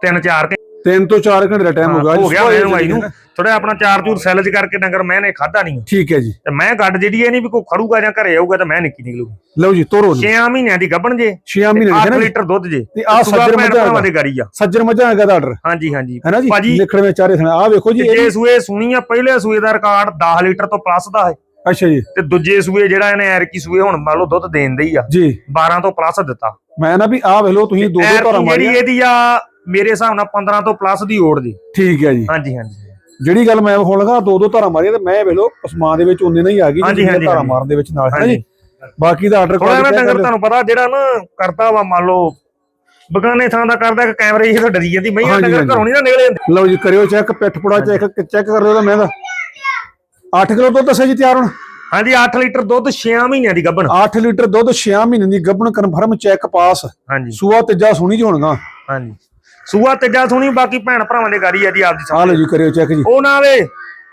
ਤਿੰਨ ਚਾਰ ਘੰ- ਤਿੰਨ ਤੋਂ 4 ਘੰਟੇ ਦਾ ਟਾਈਮ ਹੋਗਾ ਹੋ ਗਿਆ ਮੈਨੂੰ ਆਈ ਨੂੰ। ਥੋੜਾ ਆਪਣਾ ਚਾਰ ਚੂਰ ਸੈਲਜ ਕਰਕੇ ਡੰਗਰ ਮੈਂ ਨੇ ਖਾਦਾ ਨਹੀਂ ਠੀਕ ਹੈ ਜੀ। ਤੇ ਮੈਂ ਗੱਡ ਜਿਹੜੀ ਇਹ ਨਹੀਂ ਵੀ ਕੋਈ ਖੜੂਗਾ ਜਾਂ ਘਰੇ ਆਊਗਾ ਤਾਂ ਮੈਂ ਨਿੱਕੀ ਨਿਕਲੂਗੀ। ਲਓ ਜੀ ਤੋਰੋ 6 ਮਹੀਨਿਆਂ ਦੀ ਗੱਭਣ ਜੇ 6 ਮਹੀਨੇ ਦੀ ਹੈ 8 ਨਾ ਜੀ? ਲੀਟਰ ਦੁੱਧ ਜੇ ਤੇ ਸੂਆ ਸੱਜਰ ਮੱਝਾਂ ਦਾ। ਗਾੜੀ ਆ। ਸੱਜਰ ਮੱਝਾਂ ਹੈਗਾ ਦਾ ਆਰਡਰ ਹਾਂਜੀ ਹਾਂਜੀ। ਹੈ ਨਾ ਜੀ? ਲਿਖਣ ਵਿੱਚ ਚਾਰੇ ਥਾਂ ਆ ਵੇਖੋ ਜੀ ਜੇ ਇਹ ਸੂਏ ਸੁਣੀ ਆ ਪਹਿਲੇ ਸੂਏ ਦਾ ਰਿਕਾਰਡ 10 ਲੀਟਰ ਤੋਂ ਪਲੱਸ ਦਾ ਹੈ। ਅੱਛਾ ਜੀ। ਤੇ ਦੂਜੇ ਸੂਏ ਜਿਹੜਾ ਇਹਨੇ ਐਰਕੀ ਸੂਏ ਹੁਣ ਮੰਨ ਲਓ ਦੁੱਧ ਦੇਣ ਦੇ ਹੀ ਆ। ਜੀ। 12 ਤੋਂ ਪਲੱਸ ਦਿੱਤਾ। ਮੈਂ ਨਾ ਵੀ ਆ ਵੇਖ ਲਓ ਤੁਸੀਂ ਦੋ ਦੋ ਧਾਰਾਂ ਜਿਹੜੀ ਮਾਰੀਆਂ। ਇਹਦੀ ਆ ਮੇਰੇ ਹਿਸਾਬ ਨਾਲ 15 ਤੋਂ ਪਲੱਸ ਦੀ ਓੜ ਦੀ ਠੀਕ ਹੈ ਜੀ। ਹਾਂਜੀ ਹਾਂਜੀ। ਜਿਹੜੀ ਗੱਲ ਮੈਂ ਵਿਖਾਉਣ ਲੱਗਾ ਦੋ ਦੋ ਧਾਰਾਂ ਮਾਰੀਆਂ ਤੇ ਮੈਂ ਵੇਖ ਲਓ ਅਸਮਾਨ ਦੇ ਵਿੱਚ ਉਹਨੇ ਨਹੀਂ ਆ ਗਈ ਹਾਂਜੀ, ਧਾਰਾਂ। ਮਾਰਨ ਦੇ ਵਿੱਚ ਨਾਲ ਹੈ। ਜੀ। ਬਾਕੀ ਦਾ ਆਰਡਰ ਜਿਹਾ ਡੰਗਰ ਤੁਹਾਨੂੰ ਪਤਾ ਜਿਹੜਾ ਨਾ ਕਰਦਾ ਵਾ ਮੰਨ ਲਓ ਬਗਾਨੇ ਥਾਂ ਦਾ ਕਰਦਾ ਕਿ ਕੈਮਰੇ ਇਹ ਤਾਂ ਡਰੀ ਜਾਂਦੀ ਹਾਂਜੀ, ਡੰਗਰ। ਘਰੋਂ ਨਹੀਂ ਨਾ ਨਿਕਲੇ ਲਓ ਜੀ ਕਰਿਓ ਚੈੱਕ ਪਿੱਠ ਪੁੜਾ ਚੈੱਕ ਚੈੱਕ ਕਰ ਲਿਓ ਤਾਂ ਮੈਂ ਦਾ 8 ਕਿਲੋ ਦੁੱਧ ਦੱਸਿਆ ਜੀ ਤਿਆਰ ਹੁਣ? ਹਾਂਜੀ 8 ਲੀਟਰ ਦੁੱਧ 6 ਮਹੀਨਿਆਂ ਦੀ ਗੱਭਣ। 8 ਲੀਟਰ ਦੁੱਧ 6 ਮਹੀਨੇ ਦੀ ਗੱਭਣ ਕਨਫਰਮ ਚੈੱਕ ਪਾਸ ਹਾਂਜੀ। ਸੂਆ ਤੀਜਾ ਸੁਣੀ ਜੀ ਹੋਣਗਾ। ਹਾਂਜੀ। ਸੂਆ ਤੇਜਾ ਸੁਣੀ ਬਾਕੀ ਭੈਣ ਭਰਾਵਾਂ ਦੇ ਗਾੜੀ ਆ ਜੀ ਆਪਦੀ ਆ ਲਓ ਜੀ ਕਰਿਓ ਚੈੱਕ ਜੀ। ਉਹ ਨਾ ਵੇ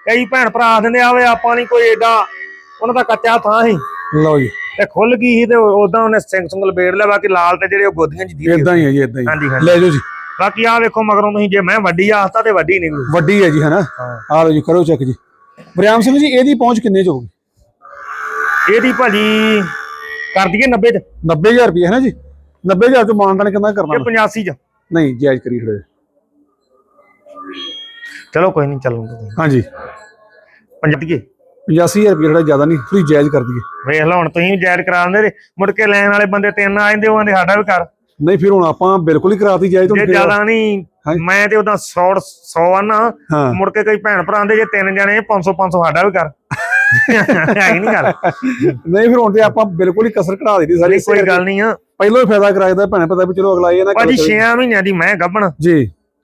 ਕਈ ਭੈਣ ਭਰਾ ਦਿੰਦੇ ਆਵੇ ਆਪਾਂ ਨਹੀਂ ਕੋਈ ਏਡਾ ਉਹਨਾਂ ਦਾ ਕੱਚਾ ਥਾਂ ਸੀ। ਲਓ ਜੀ। ਤੇ ਖੁੱਲ ਗਈ ਸੀ ਤੇ ਉਦਾਂ ਉਹਨੇ ਸਿੰਘ ਸੁੰਗ ਲਬੇੜ ਲਿਆ ਬਾਕੀ ਲਾਲ ਤੇ ਜਿਹੜੇ ਉਹ ਗੋਦੀਆਂ ਚ ਦੀ ਇਦਾਂ ਹੀ ਹੈ ਜੀ ਇਦਾਂ ਹਾਂਜੀ, ਹੀ। ਹਾਂਜੀ। ਲੈ ਜਾਓ ਜੀ। ਬਾਕੀ ਆ ਵੇਖੋ ਮਗਰੋਂ ਤੁਸੀਂ ਜੇ ਮੈਂ ਵੱਡੀ ਆਸਤਾ ਤੇ ਵੱਡੀ ਨਿਕਲੂ ਵੱਡੀ ਹੈ ਜੀ ਹਨਾ? ਆ ਲਓ ਜੀ ਕਰੋ ਚੈੱਕ ਜੀ। ਬਰਿਆਮ ਸਿੰਘ ਜੀ ਇਹਦੀ ਪਹੁੰਚ ਕਿੰਨੇ ਚ ਹੋਊਗੀ? ਇਹਦੀ ਭਾਜੀ ਕਰ ਦਈਏ 90 ਚ। 90000 ਰੁਪਏ ਹੈ ਨਾ ਜੀ? 90000 ਚ ਮਾਨਦਾਨ ਕਿੰਨਾ ਕਰਨਾ ਇਹ 85 ਚ। ਨਹੀਂ ਜਾਇਜ਼ ਕਰੀ ਖੜੇ। ਚਲੋ ਕੋਈ ਨਹੀਂ ਚੱਲੂਗਾ ਹਾਂਜੀ। ਪੰਜਾਬੀਏ 85000 ਰੁਪਏ ਜਿਹੜਾ ਜ਼ਿਆਦਾ ਨਹੀਂ ਥੋੜੀ ਜਾਇਜ਼ ਕਰ ਦਈਏ। ਵੇਖ ਲਓ ਹੁਣ ਤੁਸੀਂ ਜੈਡ ਕਰਾ ਦਿੰਦੇ ਮੁੜ ਕੇ ਲੈਣ ਵਾਲੇ ਬੰਦੇ ਤਿੰਨ ਆ ਜਾਂਦੇ ਉਹਨਾਂ ਦੇ ਸਾਡਾ ਵੀ ਕਰ ਨਹੀਂ ਫਿਰ ਹੁਣ ਆਪਾਂ ਬਿਲਕੁਲ ਹੀ ਕਰਾਤੀ ਜਾਇਜ਼ ਜੇ ਫਿਰ- ਜ਼ਿਆਦਾ ਨਹੀਂ। ਮੈਂ ਤੇ ਉਦਾਂ 100 100 ਆਨਾ ਹਾਂ। ਮੁੜ ਕੇ ਕਈ ਭੈਣ ਭਰਾ ਆਂਦੇ ਜੇ ਤਿੰਨ ਜਣੇ 500 500 ਸਾਡਾ ਵੀ ਕਰ ਨਹੀਂ ਗੱਲ ਨਹੀਂ ਫਿਰ ਹੁਣ ਤੇ ਆਪਾਂ ਬਿਲਕੁਲ ਹੀ ਕਸਰ ਕਢਾ ਦਿੱਤੀ ਸਾਰੀ ਕੋਈ ਗੱਲ ਨਹੀਂ ਆ। ਪਹਿਲਾਂ ਹੀ ਫਾਇਦਾ ਕਰਾਇਦਾ ਭੈਣੇ ਪਤਾ ਵੀ ਚਲੋ ਅਗਲਾ ਇਹ ਨਾ ਭਾਜੀ ਕਰੇ। 6 ਮਹੀਨਿਆਂ ਦੀ ਮੈਂ ਗੱਭਣ ਜੀ।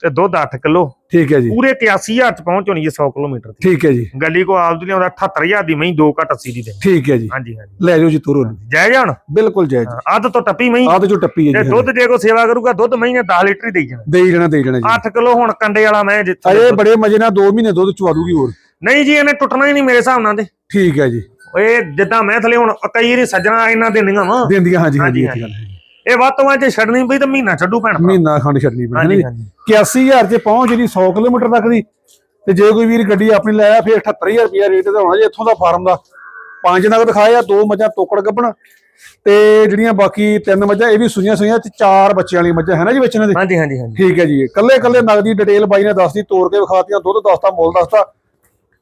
ਤੇ ਦੁੱਧ 8 ਕਿਲੋ। ਠੀਕ ਹੈ ਜੀ। ਪੂਰੇ 81000 ਚ ਪਹੁੰਚ ਹੋਣੀ ਹੈ 100 ਕਿਲੋਮੀਟਰ ਦੀ। ਠੀਕ ਹੈ ਜੀ। ਗੱਲੀ ਕੋ ਆਪ ਦੀ ਲਿਆਉਂਦਾ 78000 ਦੀ ਮੈਂ 2 ਘੱਟ 80 ਦੀ ਦੇ ਠੀਕ ਹੈ ਜੀ। ਹਾਂਜੀ ਹਾਂਜੀ। ਲੈ ਜਾਓ ਜੀ ਤੁਰੋ। ਜੈ ਜਾਣ ਬਿਲਕੁਲ ਜਾਇਜ਼ ਅੱਧ ਤੋਂ ਟੱਪੀ ਮੈਂ ਆਹ ਤੇ ਜੋ ਟੱਪੀ ਹੈ ਜੀ ਦੁੱਧ ਜੇ ਕੋ ਸੇਵਾ ਕਰੂਗਾ ਦੁੱਧ ਮੈਂ ਨੇ 10 ਲੀਟਰ ਹੀ ਦੇਈ ਜਾਣਾ। ਦੇ ਹੀ ਜਾਣਾ ਦੇ ਹੀ ਜਾਣਾ ਜੀ। 8 ਕਿਲੋ ਹੁਣ ਕੰਡੇ ਵਾਲਾ ਮੈਂ ਜਿੱਥੇ ਅਜੇ ਬੜੇ ਮਜੇ ਨਾਲ 2 ਮਹੀਨੇ ਦੁੱਧ ਚਵਾ ਦੂਗੀ ਹੋਰ। ਨਹੀਂ ਜੀ ਇਹਨੇ ਟੁੱਟਣਾ ਹੀ ਨਹੀਂ ਮੇਰੇ ਹਿਸਾਬ ਨਾਲ ਤੇ। ਠੀਕ ਹੈ ਜੀ। ਇਹ ਜਿੱਦਾਂ ਮੈਂ ਥਲੇ ਹੁਣ ਕਈ ਵਾਰੀ ਸੱਜਣਾ ਇਹਨਾਂ ਦਿੰਦੀਆਂ ਵਾ। ਦਿੰਦੀਆਂ ਹਾਂਜੀ ਹਾਂਜੀ ਇਹ ਗੱਲ ਹੈ। ਇਹ ਵੱਧ ਤੋਂ ਜੇ ਛੱਡਣੀ ਪਈ ਤਾਂ ਮਹੀਨਾ ਛੱਡੂ ਭੈਣ ਭਰਾ। ਮਹੀਨਾ ਖੰਡ ਛੱਡਣੀ ਪੈਣੀ ਹਾਂਜੀ ਜੀ? ਹਾਂਜੀ। 81000 ਚ ਪਹੁੰਚ ਜਿਹੜੀ 100 ਕਿਲੋਮੀਟਰ ਤੱਕ ਦੀ ਤੇ ਜੇ ਕੋਈ ਵੀਰ ਗੱਡੀ ਆਪਣੀ ਲੈ ਆਇਆ ਫਿਰ 78000 ਰੁਪਿਆ ਰੇਟ ਤੇ ਹੋਣਾ ਜੀ ਇੱਥੋਂ ਦਾ ਫਾਰਮ ਦਾ। ਪੰਜ ਨਗ ਦਿਖਾਇਆ ਦੋ ਮੱਝਾਂ ਤੋਕੜ ਗੱਭਣ ਤੇ ਜਿਹੜੀਆਂ ਬਾਕੀ ਤਿੰਨ ਮੱਝਾਂ ਇਹ ਵੀ ਸੁਈਆਂ ਸੁਈਆਂ ਤੇ ਚਾਰ ਬੱਚਿਆਂ ਵਾਲੀ ਮੱਝਾਂ ਹੈ ਨਾ ਜੀ ਵਿੱਚ ਇਹਨਾਂ ਦੇ? ਹਾਂਜੀ ਹਾਂਜੀ ਹਾਂਜੀ। ਠੀਕ ਹੈ ਜੀ। ਕੱਲੇ ਕੱਲੇ ਨਗ ਦੀ ਡਿਟੇਲ ਬਾਈ ਨੇ ਦੱਸਦੀ ਤੋੜ ਕੇ ਵਿਖਾਤੀਆਂ ਦੁੱਧ ਦੱਸਤਾ ਮੁੱਲ ਦੱਸਤਾ।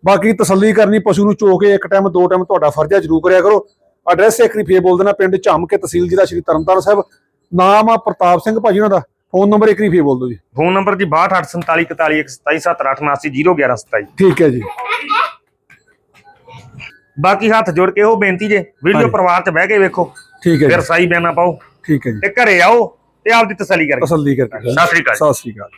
ਬਾਕੀ ਤਸੱਲੀ ਕਰਨੀ ਪਸ਼ੂ ਨੂੰ ਚੋ ਕੇ ਇੱਕ ਟਾਈਮ ਦੋ ਟਾਈਮ ਤੁਹਾਡਾ ਫਰਜ਼ ਹੈ ਜਰੂਰ ਕਰਿਆ ਕਰੋ। ਐਡਰੈਸ ਇੱਕ ਵਾਰੀ ਫੇਰ ਬੋਲ ਦੇਣਾ ਪਿੰਡ ਝੰਮ ਕੇ ਤਹਿਸੀਲ ਜ਼ਿਲ੍ਹਾ ਸ਼੍ਰੀ ਤਰਨਤਾਰਨ ਸਾਹਿਬ। ਨਾਮ ਆ ਪ੍ਰਤਾਪ ਸਿੰਘ ਭਾਜੀ ਉਹਨਾਂ ਦਾ। ਫੋਨ ਨੰਬਰ ਇੱਕ ਵਾਰੀ ਫੇਰ ਬੋਲ ਦਿਓ ਜੀ। ਫੋਨ ਨੰਬਰ ਜੀ 6284412778 ਠੀਕ ਹੈ ਜੀ। ਬਾਕੀ ਹੱਥ ਜੋੜ ਕੇ ਉਹ ਬੇਨਤੀ ਜੇ ਵੀਡੀਓ। ਪਰਿਵਾਰ ਚ ਬਹਿ ਕੇ ਵੇਖੋ। ਠੀਕ ਹੈ ਫਿਰ ਸਾਈ ਬਿਆਨਾ ਪਾਓ। ਠੀਕ ਹੈ ਜੀ। ਤੇ ਘਰੇ ਆਓ ਤੇ ਆਪਦੀ ਤਸੱਲੀ ਕਰਕੇ। ਤਸੱਲੀ ਕਰਕੇ। ਸਤਿ ਸ੍ਰੀ ਅਕਾਲ ਸਤਿ ਸ੍ਰੀ ਅਕਾਲ।